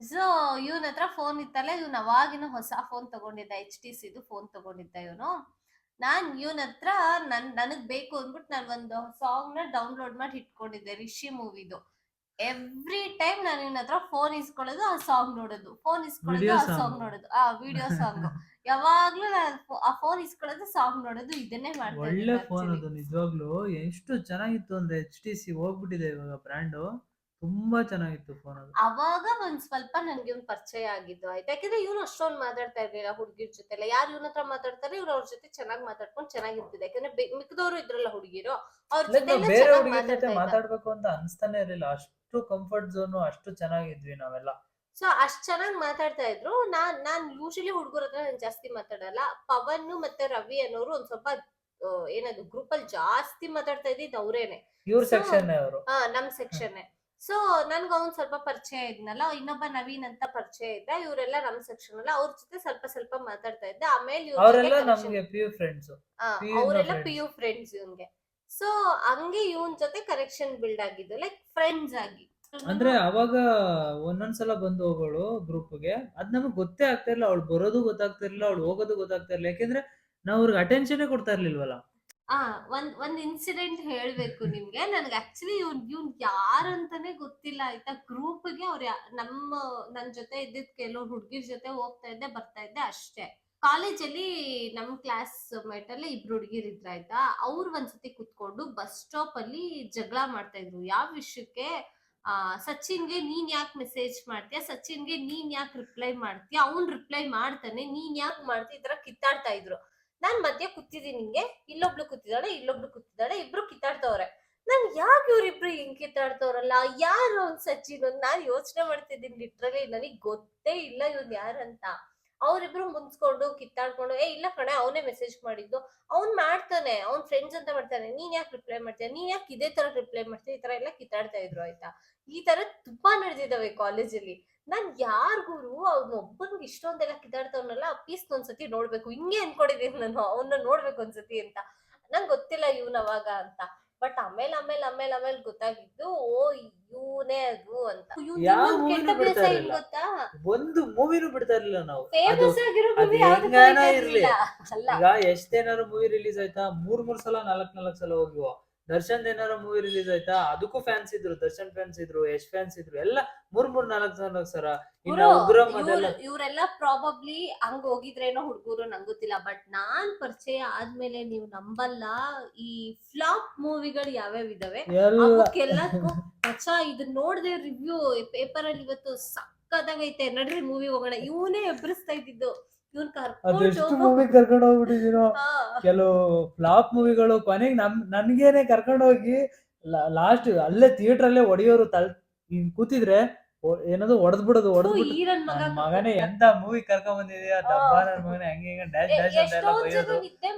ಸೊ ಇವನ ಹತ್ರ ಫೋನ್ ಇತ್ತಲ್ಲ ಇವ್ನ ಅವಾಗಿನ ಹೊಸ ಫೋನ್ ತಗೊಂಡಿದ್ದ ಎಚ್ ಟಿ ಸಿದು ಫೋನ್ ತಗೊಂಡಿದ್ದ ಇವನು. ನಾನ್ ಇವನ ಹತ್ರ ನನ್ ನನಗ್ ಬೇಕು ಅಂದ್ಬಿಟ್ಟು ನಾನು ಒಂದು ಸಾಂಗ್ನ ಡೌನ್ಲೋಡ್ ಮಾಡಿ ಇಟ್ಕೊಂಡಿದ್ದೆ ರಿಷಿ ಮೂವಿದು ಎವ್ರಿ ಟೈಮ್ ನಾನು ಇವನ ಹತ್ರ ಫೋನ್ ಇಸ್ಕೊಳ್ಳೋದು ಆ ಸಾಂಗ್ ನೋಡೋದು. ಫೋನ್ ಇಸ್ಕೊಳ್ಳೋದು ಆ ಸಾಂಗ್ ನೋಡೋದು. ಆ ವಿಡಿಯೋ ಸಾಂಗ್ ಯಾವಾಗ್ಲೂ ನಾನು ಆ ಫೋನ್ ಇಸ್ಕೊಳ್ಳೋದು ಸಾಂಗ್ ನೋಡೋದು ಇದನ್ನೇ ಮಾಡ್ತೀನಿ ಒಳ್ಳೆ ಫೋನ್ ಅದು ನಿಜವಾಗ್ಲೂ. ಎಷ್ಟು ಚೆನ್ನಾಗಿತ್ತು ಅಂದ್ರೆ ಎಚ್ ಟಿ ಸಿ ಹೋಗ್ಬಿಟ್ಟಿದೆ ಇವಾಗ ಬ್ರ್ಯಾಂಡು ತುಂಬಾ ಚೆನ್ನಾಗಿತ್ತು ಫೋನ್ ಅದು. ಅವಾಗ ಒಂದ್ ಸ್ವಲ್ಪ ನನ್ಗೆ ಒಂದ್ ಪರಿಚಯ ಆಗಿದ್ದು ಆಯ್ತು. ಯಾಕಂದ್ರೆ ಇವ್ನು ಅಷ್ಟೊಂದ್ ಮಾತಾಡ್ತಾ ಇರ್ಲಿಲ್ಲ ಹುಡುಗಿರ್ ಜೊತೆ ಎಲ್ಲ ಯಾರು ಇವ್ನ ಹತ್ರ ಮಾತಾಡ್ತಾರೆ ಇವ್ರು ಅವ್ರ ಜೊತೆ ಚೆನ್ನಾಗಿ ಮಾತಾಡ್ಕೊಂಡು ಚೆನ್ನಾಗಿರ್ತಿದೆ ಯಾಕಂದ್ರೆ ಮಿಕ್ಕದವ್ರು ಇದ್ರಲ್ಲ ಹುಡುಗಿರು. ಅವ್ರ ಜೊತೆ ಎಲ್ಲ ಬೇರೆ ಚೆನ್ನಾಗ್ ಹುಡುಗಿ ಜೊತೆ ಮಾತಾಡ್ತಾ ಇದ್ದ. ಮಾತಾಡ್ಬೇಕು ಅಂತ ಅನ್ಸ್ತಾನೆ ಇರ್ಲಿಲ್ಲ. ಅಷ್ಟು ಕಂಫರ್ಟ್ ಝೋನ್ ಅಷ್ಟು ಚೆನ್ನಾಗಿದ್ವಿ ನಾವೆಲ್ಲ. ಸೊ ಅಷ್ಟ್ ಚೆನ್ನಾಗಿ ಮಾತಾಡ್ತಾ ಇದ್ರು. ನಾನ್ ನಾನ್ ಯೂಶಲಿ ಹುಡುಗರ ಹತ್ರ ನಾನ್ ಜಾಸ್ತಿ ಮಾತಾಡಲ್ಲ. ಪವನ್ ಮತ್ತೆ ರವಿ ಅನ್ನೋರು ಒಂದ್ ಸ್ವಲ್ಪ ಆ, ಏನದು ಗ್ರೂಪ್ ಅಲ್ಲಿ ಜಾಸ್ತಿ ಮಾತಾಡ್ತಾ ಇದ್ದಿದ್ದು ಅವ್ರೇನೆ. ಇವ್ರ So- ಸೆಕ್ಷನ್ ಅವರು. ಹಾ ನಮ್ ಸೆಕ್ಷನ್ ಸೊ ನನ್ಗ ಅವ್ನ್ ಸ್ವಲ್ಪ ಪರಿಚಯ ಇದ್ನಲ್ಲ ಇನ್ನೊಬ್ಬ ನವೀನ್ ಅಂತ ಪರಿಚಯ ಇದ್ದ ಇವರೆಲ್ಲ ನಮ್ ಸೆಕ್ಷನ್ ಅಲ್ಲ ಅವ್ರ ಜೊತೆ ಸ್ವಲ್ಪ ಸ್ವಲ್ಪ ಮಾತಾಡ್ತಾ ಇದ್ದೆ. ಆಮೇಲೆ ಅವರೆಲ್ಲ ಪಿ ಯು ಫ್ರೆಂಡ್ಸ್ ಆ, ಅವರೆಲ್ಲ ಪಿ ಯು ಫ್ರೆಂಡ್ಸ್ ಇವನ್ಗೆ. ಸೊ ಹಂಗೆ ಇವನ್ ಜೊತೆ ಕನೆಕ್ಷನ್ ಬಿಲ್ಡ್ ಆಗಿದ್ದು ಲೈಕ್ ಫ್ರೆಂಡ್ಸ್ ಆಗಿ. ಅಂದ್ರೆ ಅವಾಗ ಒಂದೊಂದ್ಸಲ ಬಂದು ಹೋಗೋಳು ಗ್ರೂಪ್ಗೆ ಅದ್ ನಮಗ್ ಗೊತ್ತೇ ಆಗ್ತಾ ಇರ್ಲಿಲ್ಲ ಅವಳು ಬರೋದು ಗೊತ್ತಾಗ್ತಿರ್ಲಿಲ್ಲ ಅವ್ಳು ಅವಳು ಹೋಗೋದು ಗೊತ್ತಾಗ್ತಿರ್ಲಿಲ್ಲ ಯಾಕೆಂದ್ರೆ ನಾವ್ ಅವ್ರಿಗೆ ಅಟೆನ್ಷನ್ ಕೊಡ್ತಾ ಇರ್ಲಿಲ್ವಲ್ಲ. ಆ, ಒಂದ್ ಒಂದ್ ಇನ್ಸಿಡೆಂಟ್ ಹೇಳ್ಬೇಕು ನಿಮ್ಗೆ. ನನ್ಗೆ ಆಕ್ಚುಲಿ ಇವ್ನ್ ಇವ್ನ್ ಯಾರಂತಾನೆ ಗೊತ್ತಿಲ್ಲ, ಆಯ್ತಾ? ಗ್ರೂಪ್ಗೆ ಅವ್ರ ನಮ್ಮ, ನನ್ ಜೊತೆ ಇದ್ದಿದ್ ಕೆಲವು ಹುಡ್ಗಿರ್ ಜೊತೆ ಹೋಗ್ತಾ ಇದ್ದೆ, ಬರ್ತಾ ಇದ್ದೆ ಅಷ್ಟೇ. ಕಾಲೇಜಲ್ಲಿ ನಮ್ ಕ್ಲಾಸ್ ಮೇಟ್ ಅಲ್ಲಿ ಇಬ್ರು ಹುಡುಗಿರ್ ಇದ್ರ, ಆಯ್ತಾ? ಅವ್ರು ಒಂದ್ಸತಿ ಕುತ್ಕೊಂಡು ಬಸ್ ಸ್ಟಾಪ್ ಅಲ್ಲಿ ಜಗಳ ಮಾಡ್ತಾ ಇದ್ರು. ಯಾವ ವಿಷಯಕ್ಕೆ? ಆ, ಸಚಿನ್ಗೆ ನೀನ್ ಯಾಕೆ ಮೆಸೇಜ್ ಮಾಡ್ತೀಯ? ಸಚಿನ್ಗೆ ನೀನ್ ಯಾಕೆ ರಿಪ್ಲೈ ಮಾಡ್ತೀಯ? ಅವ್ನ್ ರಿಪ್ಲೈ ಮಾಡ್ತಾನೆ, ನೀನ್ ಯಾಕೆ ಮಾಡ್ತೀಯ ತರ ಕಿತ್ತಾಡ್ತಾ ಇದ್ರು. ನಾನ್ ಮಧ್ಯ ಕೂತಿದ್ದೀನಿ ಹಿಂಗೆ ಇಲ್ಲೊಬ್ಳು ಕೂತಿದ್ದಾಳೆ ಇಲ್ಲೊಬ್ಳು ಕೂತಿದ್ದಾಳೆ, ಇಬ್ರು ಕಿತ್ತಾಡ್ತವ್ರೆ. ನಾನ್ ಯಾಕೆ ಇವ್ರಿಬ್ರು ಹಿಂಗ್ ಕಿತ್ತಾಡ್ತವ್ರಲ್ಲ? ಯಾರು ಅವ್ನ್ ಸಚಿನ್ ನಾನ್ ಯೋಚನೆ ಮಾಡ್ತಿದ್ದೀನಿ ಲಿಟ್ರಲಿ ನನಗ್ ಗೊತ್ತೇ ಇಲ್ಲ ಇವ್ನ್ ಯಾರಂತ ಅವ್ರಿಬ್ರು ಮುನ್ಸ್ಕೊಂಡು ಕಿತ್ತಾಡ್ಕೊಂಡು, ಏ, ಇಲ್ಲ ಕಣೆ, ಅವನೇ ಮೆಸೇಜ್ ಮಾಡಿದ್ದು. ಅವ್ನ್ ಮಾಡ್ತಾನೆ, ಅವ್ನ್ ಫ್ರೆಂಡ್ಸ್ ಅಂತ ಮಾಡ್ತಾನೆ. ನೀನ್ ಯಾಕೆ ರಿಪ್ಲೈ ಮಾಡ್ತೀಯ? ನೀನ್ ಯಾಕೆ ಇದೇ ತರ ರಿಪ್ಲೈ ಮಾಡ್ತೀಯ? ಈ ತರ ಎಲ್ಲ ಕಿತ್ತಾಡ್ತಾ ಇದ್ರು, ಆಯ್ತಾ? ಈ ತರ ತುಂಬಾ ನಡೆದಿದಾವೆ ಕಾಲೇಜಲ್ಲಿ ನಾನ್ ಯಾರ್ ಗುರು ಅವ್ನ ಒಬ್ಬನ್ಗೆ ಇಷ್ಟೊಂದೆಲ್ಲ ಕಿತ್ತಾಡ್ತವ್ನಲ್ಲ ಪೀಸ್ ಒಂದ್ಸತಿ ನೋಡ್ಬೇಕು. ಹಿಂಗೆ ಅನ್ಕೊಂಡಿದೀನಿ ನಾನು ಅವನ್ನ ನೋಡ್ಬೇಕು ಒಂದ್ಸತಿ ಅಂತ. ನಂಗ್ ಗೊತ್ತಿಲ್ಲ ಇವ್ನ ಅವಾಗ ಅಂತ. ಬಟ್ ಆಮೇಲೆ ಆಮೇಲೆ ಆಮೇಲೆ ಆಮೇಲೆ ಗೊತ್ತಾಗಿದ್ದು ಓ ಇವನೇ ಅದು ಅಂತ ಇವ್ನ್ ಯಾವ ಇನ್ನೊಂದ್ movie ಕೆಟ್ಟ ನೂ ಅಭ್ಯಾಸ ಬಿಡ್ತಾ ಏನ್ ಇರ್ಲಿಲ್ಲ. ಗೊತ್ತಾ ಒಂದು ಮೂವಿನೂ ಬಿಡ್ತಾ ಇರ್ಲಿಲ್ಲ ನಾವು ಅದು ಫೇಮಸ್ ಆಗಿರೋ ಅದು movie ಯಾವ್ದು ಹೆಂಗಾನ ಇರ್ಲಿ. ಇರ್ಲಿಲ್ಲ. ಅಲ್ಲ ಈಗ ಎಷ್ಟೇನಾದ್ರು ಮೂವಿ ರಿಲೀಸ್ ಆಯ್ತಾ ಮೂರ್ ಮೂರ್ ಸಲ ನಾಲ್ಕ್ ನಾಲ್ಕ್ ಸಲ ಹೋಗಿವ ದರ್ಶನ್ ಏನಾರ ಮೂವಿ ರಿಲೀಸ್ ಆಯ್ತಾ? ಅದಕ್ಕೂ ಫ್ಯಾನ್ಸ್ ಇದ್ರು ದರ್ಶನ್ ಫ್ಯಾನ್ಸ್ ಇದ್ರು ಯಶ್ ಫ್ಯಾನ್ಸ್ ಇದ್ರು ಎಲ್ಲ ಮೂರ್ ಮೂರ್ ನಾಲ್ಕ್ ನಾಲ್ಕ್ ಸರ. ಇವರೆಲ್ಲ ಪ್ರಾಬಬ್ಲಿ ಹಂಗ ಹೋಗಿದ್ರೇನೋ ಹುಡುಗರು ನಂಗೊತ್ತಿಲ್ಲ ಗೊತ್ತಿಲ್ಲ ಬಟ್ ನಾನ್ ಪರಿಚಯ ಆದ್ಮೇಲೆ ನೀವು ನಂಬಲ್ಲ ಈ ಫ್ಲಾಪ್ ಮೂವಿಗಳು ಯಾವ್ಯಾವ ಇದಾವೆ? ಎಲ್ಲ ಅವಕ್ಕೆಲ್ಲದಕ್ಕೂ ಮಚ್ಚ ಇದನ್ನ ನೋಡ್ದೆ ರಿವ್ಯೂ ಪೇಪರ್ ಅಲ್ಲಿ ಇವತ್ತು ಸಕ್ಕದಾಗೈತೆ ನಡ್ರಿ ಮೂವಿ ಹೋಗೋಣ ಇವನೇ ಎಬ್ಬರಿಸ್ತಾ ಇದ್ದಿದ್ದು. ಇವ್ನ್ ಅದೆಷ್ಟು ಮೂವಿ ಕರ್ಕೊಂಡು ಹೋಗ್ಬಿಟ್ಟಿದೀರೋ. ಕೆಲವು ಫ್ಲಾಪ್ ಮೂವಿಗಳು ಕೊನೆಗೆ ನಮ್ ನನ್ಗೇನೆ ಕರ್ಕೊಂಡು ಹೋಗಿ ಲಾಸ್ಟ್ ಅಲ್ಲೇ ಥಿಯೇಟರ್ ಅಲ್ಲೇ ಒಡೆಯೋರು ತಲ್ ಹಿಂಗ್ ಕೂತಿದ್ರೆ ಏನದು ಹೊಡೆದ್ ಬಿಡೋದು ಹೊಡೆದ್ ಈರನ್ ಮಗ ಮಗನೇ ಎಂತ ಮೂವಿ ಕರ್ಕೊಂಡ್ ಬಂದಿದ್ಯಾ ದಬ್ಬ ನನ್ ಮಗನೇ ಹಂಗೆ ಹಿಂಗ ಡ್ಯಾಶ್ ಡ್ಯಾಶ್ ಅಂತ ಎಲ್ಲ ಬೈಯೋದು. ನಿದ್ದೆ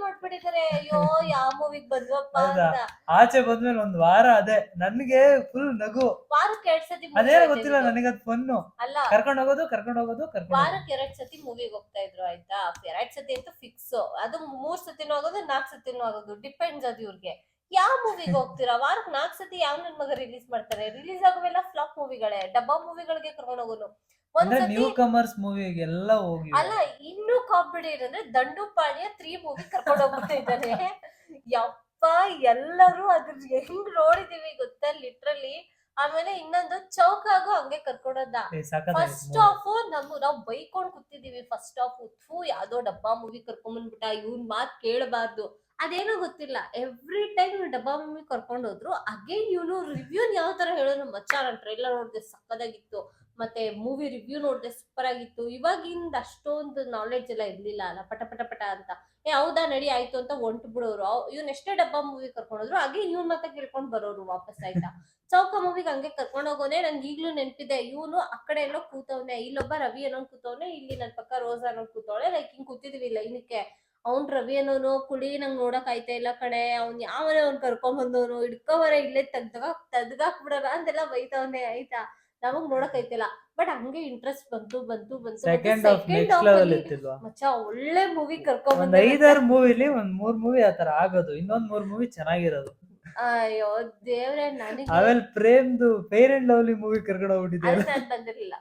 ಅಯ್ಯೋ ಯಾವ ಮೂವಿಗ್ ಬಂದ್ವಪ್ಪ ಅಂತ. ಆಚೆ ಬಂದ್ಮೇಲೆ ಒಂದ್ ವಾರ ಅದೇ ನನ್ಗೆ ಫುಲ್ ನಗು. ವಾರಕ್ಕೆ ಎರಡ್ ಸತಿ ಅದೇನೋ ಗೊತ್ತಿಲ್ಲ ನನಗೆ ನನಗದ್ ಫನ್ನು. ಅಲ್ಲ. ಕರ್ಕೊಂಡ್ ಹೋಗೋದು ಕರ್ಕೊಂಡ್ ಹೋಗೋದು ಕರ್ಕೊಂಡ್ ವಾರಕ್ಕೆ ಎರಡ್ ಸತಿ ಮೂವಿಗೆ ಹೋಗ್ತಾ ಇದ್ರು ಆಯ್ತಾ? ಎರಡ್ ಸತಿ ಅಂತ ಫಿಕ್ಸ್ ಅದು ಮೂರ್ ಸತಿನೂ ಆಗೋದು ನಾಲ್ಕ್ ಸತಿನೂ ಆಗೋದು. ಡಿಪೆಂಡ್ಸ್ ಅದು ಇವ್ರಿಗೆ. ಯಾವ ಮೂವಿಗೆ ಹೋಗ್ತೀರಾ? ವಾರಕ್ಕೆ ನಾಲ್ಕು ಸತಿ ಯಾವ ನನ್ ಮಗ ರಿಲೀಸ್ ಮಾಡ್ತಾರೆ? ರಿಲೀಸ್ ಆಗುವೆಲ್ಲ ಫ್ಲಾಪ್ ಮೂವಿಗಳೇ ಡಬ್ಬಾ ಮೂವಿಗಳಿಗೆ ಕರ್ಕೊಂಡು ಹೋಗೋನು ಅಂದ್ರೆ ನ್ಯೂ ಕಮರ್ಸ್ ಮೂವಿಗೆಲ್ಲ ಹೋಗಿ ಅಲ್ಲ ಇನ್ನು ಕಾಮಿಡಿ ಅಂದ್ರೆ ದಂಡುಪಾಳ್ಯ ತ್ರೀ ಮೂವಿ ಕರ್ಕೊಂಡು ಹೋಗ್ಬಿಟ್ಟಿದ್ದಾರೆ ಯಪ್ಪ ಎಲ್ಲರೂ ಅದ್ರ ಹೆಂಗ್ ನೋಡಿದೀವಿ ಗೊತ್ತಾ ಲಿಟ್ರಲಿ ಆಮೇಲೆ ಇನ್ನೊಂದು ಚೌಕಾಗು ಹಂಗೆ ಕರ್ಕೊಂಡೋದ ಫಸ್ಟ್ ಆಫ್ ನಮ್ಮ ನಾವ್ ಬೈಕೊಂಡ್ ಕೂತಿದೀವಿ ಫಸ್ಟ್ ಆಫ್ ಥೂ ಯಾವ್ದೋ ಡಬ್ಬಾ ಮೂವಿ ಕರ್ಕೊಂಡ್ ಬಂದ್ಬಿಟ್ಟ. ಇವ್ನ್ ಮಾತ್ ಕೇಳಬಾರ್ದು. ಅದೇನೋ ಗೊತ್ತಿಲ್ಲ. ಎವ್ರಿ ಟೈಮ್ ಡಬ್ಬಾ ಮೂವಿ ಕರ್ಕೊಂಡ್ ಹೋದ್ರು ಅಗೇನ್ ಇವನು ರಿವ್ಯೂನ್ ಯಾವ ತರ ಹೇಳೋದು ಮಚ್ಚ ನಾನ್ ಟ್ರೈಲರ್ ನೋಡ್ದೆ ಸಕ್ಕದಾಗಿತ್ತು, ಮತ್ತೆ ಮೂವಿ ರಿವ್ಯೂ ನೋಡ್ದೆ ಸೂಪರ್ ಆಗಿತ್ತು ಇವಾಗಿಂದ ಅಷ್ಟೊಂದು ನಾಲೆಡ್ಜ್ ಎಲ್ಲ ಇರ್ಲಿಲ್ಲ ಅಲ್ಲ, ಪಟ ಪಟ ಪಟ ಅಂತ. ಏ, ಹೌದಾ ನಡಿ, ಆಯ್ತು ಅಂತ ಹೊಂಟು ಬಿಡೋರು. ಇವ್ನ ಎಷ್ಟೇ ಡಬ್ಬಾ ಮೂವಿ ಕರ್ಕೊಂಡೋದ್ರು ಹಾಗೆ ಇವ್ನ ಮತ್ತೆ ಕೇಳ್ಕೊಂಡು ಬರೋರು ವಾಪಸ್ ಆಯ್ತಾ. ಚೌಕ ಮೂವಿಗೆ ಹಂಗೆ ಕರ್ಕೊಂಡ್ ಹೋಗೋನೆ, ನಂಗೆ ಈಗ್ಲೂ ನೆನಪಿದೆ, ಇವನು ಆ ಕಡೆ ಎಲ್ಲೋ ಕೂತವ್ನೆ, ಇಲ್ಲೊಬ್ಬ ರವಿ ಅನ್ನೋನ್ ಕೂತವ್ನೆ, ಇಲ್ಲಿ ನನ್ನ ಪಕ್ಕ ರೋಸ್ ಅನ್ನೋನ್ ಕೂತವಳೆ ಲೈಕ್ ಹಿಂಗ್ ಕೂತಿದ್ವಿ ಲೈನಕ್ಕೆ ಅವ್ನ್ ರವಿ ಅನ್ನೋನು ಕುಳಿ ನಂಗ್ ನೋಡಕ್ ಆಯ್ತಾ ಇಲ್ಲ ಕಣೆ. ಅವ್ನ್ ಯಾವನೇ ಅವ್ನ್ ಕರ್ಕೊಂಡ್ ಬಂದವನು ಹಿಡ್ಕೋವರೆ ಇಲ್ಲೇ ತೆಗ್ದಾಗ ತೆಗ್ದಾಕ್ ಬಿಡಲ್ಲ ಅಂತೆಲ್ಲ ಬೈತವ್ನೆ ಆಯ್ತಾ? ನಮಗ್ ನೋಡಕ್ ಆಯ್ತಿಲ್ಲ ಬಟ್ ಹಂಗೆ ಇಂಟ್ರೆಸ್ಟ್ ಬಂತು ಬಂತು ಬಂತು ಸೆಕೆಂಡ್ ಆಫ್ ನೆಕ್ಸ್ಟ್ ಲೆವೆಲ್ ಇತ್ತಿಲ್ವಾ ಮಚ್ಚ ಒಳ್ಳೆ ಮೂವಿ ಕರ್ಕೊಂಡ್ ಒಂದ್ ಐದಾರು ಮೂವಿಲಿ ಒಂದ್ ಮೂರ್ ಮೂವಿ ಆತರ ಆಗೋದು. ಇನ್ನೊಂದ್ ಮೂರ್ ಮೂವಿ ಚೆನ್ನಾಗಿರೋದು. ಅಯ್ಯೋ ದೇವ್ರೆ ನನಗೆ ಆಮೇಲೆ ಪ್ರೇಮ್ದು ಅಂಡ್ ಲವ್ಲಿ ಮೂವಿ ಕರ್ಕೊಂಡು ಹೋಗ್ಬಿಟ್ಟಿದ್ದೆ ಅಂತ ನಾನ್ ಬಂದಿರ್ಲಿಲ್ಲ.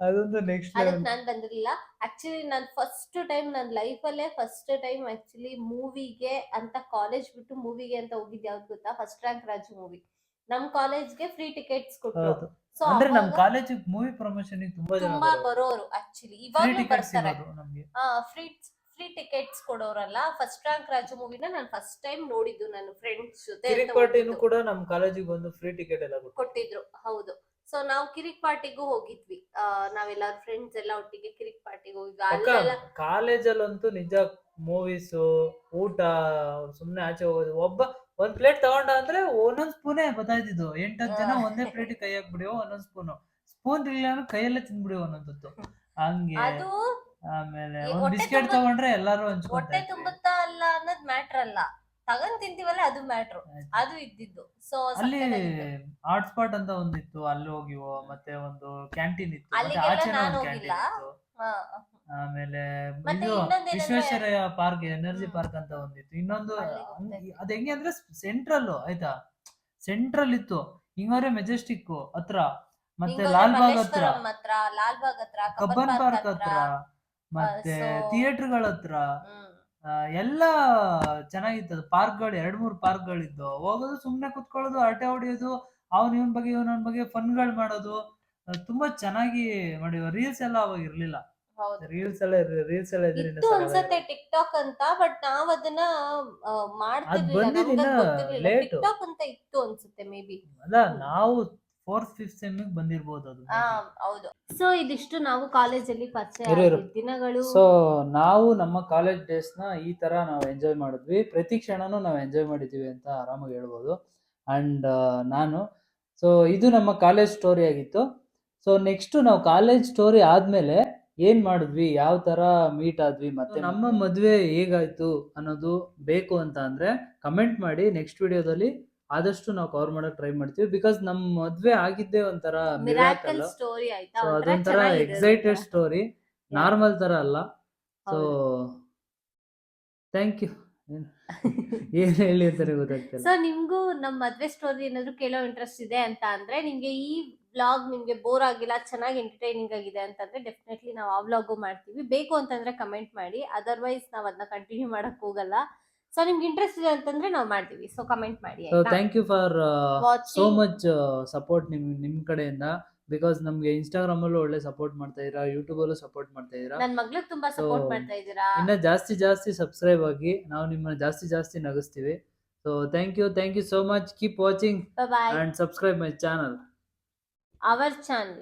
ಅದೊಂದು ನೆಕ್ಸ್ಟ್ ಅದಕ್ಕೆ ನಾನು ಬಂದಿರಲಿಲ್ಲ. ಆಕ್ಚುಲಿ ನಾನು ಫಸ್ಟ್ ಟೈಮ್ ನನ್ನ ಲೈಫಲ್ಲೇ ಫಸ್ಟ್ ಟೈಮ್ ಆಕ್ಚುಲಿ ಮೂವಿಗೆ ಅಂತ ಕಾಲೇಜ್ ಬಿಟ್ಟು ಮೂವಿಗೆ ಅಂತ ಹೋಗಿದ್ ಯಾವ್ದು ಗೊತ್ತಾ? ಫಸ್ಟ್ ರ್ಯಾಂಕ್ ರಾಜು ಮೂವಿ ನಮ್ ಕಾಲೇಜ್ಗೆ ಫ್ರೀ ಟಿಕೆಟ್ಸ್ ಕೊಟ್ಟರು ಸೊ ಅಂದ್ರೆ ನಮ್ ಕಾಲೇಜಿಗೆ ಮೂವಿ ಪ್ರಮೋಷನ್ ತುಂಬಾ ಜನ ತುಂಬಾ ಬರೋರು. ಆಕ್ಚುಲಿ ಇವಾಗ ಬರ್ತಾರೆ. ಫ್ರೀ ಫ್ರೀ ಟಿಕೆಟ್ಸ್ ಕೊಡೋರಲ್ಲ. ಫಸ್ಟ್ ರ್ಯಾಂಕ್ ರಾಜು ಮೂವಿನ ನಾನು ಫಸ್ಟ್ ಟೈಮ್ ನೋಡಿದ್ದು ನನ್ನ ಫ್ರೆಂಡ್ಸ್ ಜೊತೆ ಹೋಗಿದ್ದು. ಕೂಡ ನಮ್ ಕಾಲೇಜಿಗೆ ಬಂದು ಫ್ರೀ ಟಿಕೆಟ್ ಎಲ್ಲ ಕೊಟ್ಟಿದ್ರು. ಹೌದು. ಸೊ ನಾವು ಕಿರಿಕ್ ಪಾರ್ಟಿಗೂ ಹೋಗಿದ್ವಿ. ಆ, ನಾವೆಲ್ಲ ಫ್ರೆಂಡ್ಸ್ ಎಲ್ಲ ಒಟ್ಟಿಗೆ ಕಿರಿಕ್ ಪಾರ್ಟಿಗೆ ಹೋಗಿದ್ವಿ. ಅಲ್ಲೆಲ್ಲ ಕಾಲೇಜಲ್ಲಂತೂ ನಿಜ ಮೂವೀಸ್ ಊಟ ಸುಮ್ನೆ ಆಚೆ ಹೋಗೋದು. ಒಬ್ಬ ಒಂದ್ ಪ್ಲೇಟ್ ತಗೊಂಡ ಅಂದ್ರೆ ಒಂದೊಂದ್ ಸ್ಪೂನೇ ಬತ್ತಾಯ್ತಿದ್ದು ಎಂಟತ್ತು ಜನ ಒಂದೇ ಪ್ಲೇಟ್ ಕೈ ಹಾಕ್ಬಿಡಿಯೋ ಒಂದೊಂದ್ ಸ್ಪೂನ್ ಸ್ಪೂನ್ ಇಲ್ಲ ಅಂದ್ರೆ ಕೈಯಲ್ಲೇ ತಿನ್ಬಿಡಿಯೋ ಒಂದೊಂದೊತ್ತು. ಹಂಗೆ. ಅದು ಆಮೇಲೆ ಈ ಒಂದ್ ಹೊಟ್ಟೆ ಬಿಸ್ಕೆಟ್ ತುಂಬ- ತಗೊಂಡ್ರೆ ಎಲ್ಲಾರು ಹೊಟ್ಟೆ ಹಂಚ್ಕೊಂತಾರೆ ತುಂಬುತ್ತಾ ಅಲ್ಲ ಅನ್ನೋದ್ ಮ್ಯಾಟ್ರ್ ಅಲ್ಲ. ತಗೊಂಡ್ ತಿಂತೀವಲ್ಲ ಅದು ಮ್ಯಾಟ್ರು. ಅದು ಇದ್ದಿದ್ದು. ಸೊ ಅಲ್ಲಿ ಹಾಟ್ಸ್ಪಾಟ್ ಅಂತ ಒಂದಿತ್ತು ಅಲ್ಲಿ ಹೋಗಿವೋ ಮತ್ತೆ ಒಂದು ಕ್ಯಾಂಟೀನ್ ಇತ್ತು ಮತ್ತೆ ಅಲ್ಲಿಗೆಲ್ಲ ಆಚೆನೂ ನಾನು ಒಂದು ಕ್ಯಾಂಟೀನ್ ಹೋಗಿಲ್ಲ. ಇತ್ತು. ಆಮೇಲೆ ಮತ್ತೆ ಇದು ಇನ್ನೊಂದೇನಂದ್ರೆ- ವಿಶ್ವೇಶ್ವರಯ್ಯ ಪಾರ್ಕ್ ಎನರ್ಜಿ ಪಾರ್ಕ್ ಅಂತ ಒಂದಿತ್ತು. ಇನ್ನೊಂದು ಅಲ್ಲಿಗೆ ಹಂಗ್- ಅದ್ ಹೆಂಗೆ ಅಂದ್ರೆ ಸೆಂಟ್ರಲ್ ಆಯ್ತಾ? ಸೆಂಟ್ರಲ್ ಇತ್ತು. ಹಿಂಗಾದ್ರೆ ಮೆಜೆಸ್ಟಿಕ್ ಹತ್ರ ಮತ್ತೆ ಲಾಲ್ ಬಾಗ್ ಹತ್ರ. ಹತ್ರ ಲಾಲ್ ಬಾಗ್ ಹತ್ರ ಕಬ್ಬನ್ ಪಾರ್ಕ್ ಹತ್ರ. ಮತ್ತೆ ಥಿಯೇಟರ್ಗಳ ಥಿಯೇಟರ್ಗಳ ಹತ್ರ. ಹ್ಮ್. ಎಲ್ಲ ಚೆನ್ನಾಗಿತ್ತು. ಪಾರ್ಕ್ಗಳು ಎರಡ್ ಮೂರ್ ಪಾರ್ಕ್ಗಳಿದ್ದು ಹೋಗೋದು ಸುಮ್ನೆ ಕುತ್ಕೊಳ್ಳೋದು ಹರಟೆ ಹೊಡಿಯೋದು ಅವ್ನ ಇವನ್ ಬಗ್ಗೆ ಇವನ ಬಗ್ಗೆ ಫನ್ಗಳು ಮಾಡೋದು ತುಂಬಾ ಚೆನ್ನಾಗಿ ಮಾಡಿ ರೀಲ್ಸ್ ಎಲ್ಲ ಅವಾಗ ಇರ್ಲಿಲ್ಲ. ಹೌದು. ರೀಲ್ಸ್ ಎಲ್ಲ ರೀಲ್ಸ್ ಎಲ್ಲ ಇತ್ತು ಅನ್ಸತ್ತೆ ಟಿಕ್ ಟಾಕ್ ಅಂತ ಬಟ್ ನಾವ್ ಅದನ್ನ ಮಾಡ್ತಿದ್ವಿ ಮಾಡ್ತಿರ್ಲಿಲ್ಲ. ಟಿಕ್ ಟಾಕ್ ಅಂತ ಇತ್ತು ಅನ್ಸುತ್ತೆ ಮೇ ಬಿ. ಅಲ್ಲ ನಾವು ಫೋರ್ತ್ ಫಿಫ್ತ್ ಸೆಮ್ ಬಂದಿರ್ಬೋದು ಅದು ಆ ಹೌದು. ಸೊ ಇದಿಷ್ಟು ನಾವು ಕಾಲೇಜಲ್ಲಿ ಪರಿಚಯ ಇರು, ಇರು. ಆಗಿದ್ ದಿನಗಳು ಸೊ ನಾವು ನಮ್ಮ ಕಾಲೇಜ್ ಡೇಸ್ನ ಈ ತರ ನಾವು ಎಂಜಾಯ್ ಮಾಡಿದ್ವಿ. ಪ್ರತಿ ಕ್ಷಣನೂ ನಾವು ಎಂಜಾಯ್ ಮಾಡಿದ್ವಿ ಅಂತ ಆರಾಮಾಗಿ ಹೇಳ್ಬೋದು. ಅಂಡ್ ನಾನು ಸೊ ಇದು ನಮ್ಮ ಕಾಲೇಜ್ ಸ್ಟೋರಿ ಆಗಿತ್ತು. ಸೊ ನೆಕ್ಸ್ಟ್ ನಾವು ಕಾಲೇಜ್ ಸ್ಟೋರಿ ಆದ್ಮೇಲೆ ಏನ್ ಮಾಡಿದ್ವಿ? ಯಾವ ತರ ಮೀಟ್ ಆದ್ವಿ? ಮತ್ತೆ ನಮ್ಮ ಮದ್ವೆ ಹೇಗಾಯ್ತು ಅನ್ನೋದು ಬೇಕು ಅಂತ ಅಂದ್ರೆ ಕಮೆಂಟ್ ಮಾಡಿ ನೆಕ್ಸ್ಟ್ ವಿಡಿಯೋದಲ್ಲಿ ಆದಷ್ಟು ನಾವು ಕವರ್ ಮಾಡಕ್ ಟ್ರೈ ಮಾಡ್ತೀವಿ. ಬಿಕಾಸ್ ನಮ್ ಮದ್ವೆ ಆಗಿದ್ದೇ ಒಂಥರ ಮಿರಾಕಲ್ ಸ್ಟೋರಿ ಆಯ್ತಾ? ಸೊ ಅದೊಂಥರ ಎಕ್ಸೈಟೆಡ್ ಸ್ಟೋರಿ ನಾರ್ಮಲ್ ತರ ಅಲ್ಲ. ಸೊ. ಥ್ಯಾಂಕ್ ಯು ಏನ್ ಹೇಳಿ ಅಂತಾನೆ ಗೊತ್ತಾಗ್ತಿಲ್ಲ. ಸೊ ನಿಮ್ಗೂ ನಮ್ ಮದ್ವೆ ಸ್ಟೋರಿ ಏನಾದ್ರು ಕೇಳೋ ಇಂಟ್ರೆಸ್ಟ್ ಇದೆ ಅಂತ ಅಂದ್ರೆ ನಿಮ್ಗೆ ಈ ವ್ಲಾಗ್ ನಿಮ್ಗೆ ಬೋರ್ ಆಗಿಲ್ಲ ಚೆನ್ನಾಗಿ ಎಂಟರ್ಟೈನಿಂಗ್ ಆಗಿದೆ ಅಂತಂದ್ರೆ ಡೆಫಿನೆಟ್ಲಿ ನಾವು ಆ ವ್ಲಾಗು ಮಾಡ್ತೀವಿ. ಬೇಕು ಅಂತಂದ್ರೆ ಕಮೆಂಟ್ ಮಾಡಿ. ಅದರ್ವೈಸ್ ನಾವ್ ಅದನ್ನ ಕಂಟಿನ್ಯೂ ಮಾಡಕ್ ಹೋಗಲ್ಲ. ಸೊ ನಿಮ್ಗೆ ಇಂಟ್ರೆಸ್ಟ್ ಇದೆ ಅಂತಂದ್ರೆ ನಾವು ಮಾಡ್ತೀವಿ. ಸೊ ಕಮೆಂಟ್ ಮಾಡಿ thank you for so much support ನಿಮ್ ನಿಮ್ ಕಡೆಯಿಂದ. ಬಿಕಾಸ್ ನಮ್ಗೆ ಇನ್ಸ್ಟಾಗ್ರಾಮ್ ಅಲ್ಲೂ ಒಳ್ಳೆ ಸಪೋರ್ಟ್ ಮಾಡ್ತಾ ಇದ್ದೀರಾ ಯೂಟ್ಯೂಬ್ ಅಲ್ಲೂ ಸಪೋರ್ಟ್ ಮಾಡ್ತಾ ಇದೀರಾ ನನ್ನ ಮಗಳು ತುಂಬಾ ಸಪೋರ್ಟ್ ಮಾಡ್ತಾ ಇದ್ದೀರಾ? ಇನ್ನ ಜಾಸ್ತಿ ಜಾಸ್ತಿ ಸಬ್ಸ್ಕ್ರೈಬ್ ಆಗಿ ನಾವು ನಿಮ್ಮನ್ನ ಜಾಸ್ತಿ ಜಾಸ್ತಿ ನಗಿಸ್ತೀವಿ. So thank you thank you so much keep watching and subscribe my channel our channel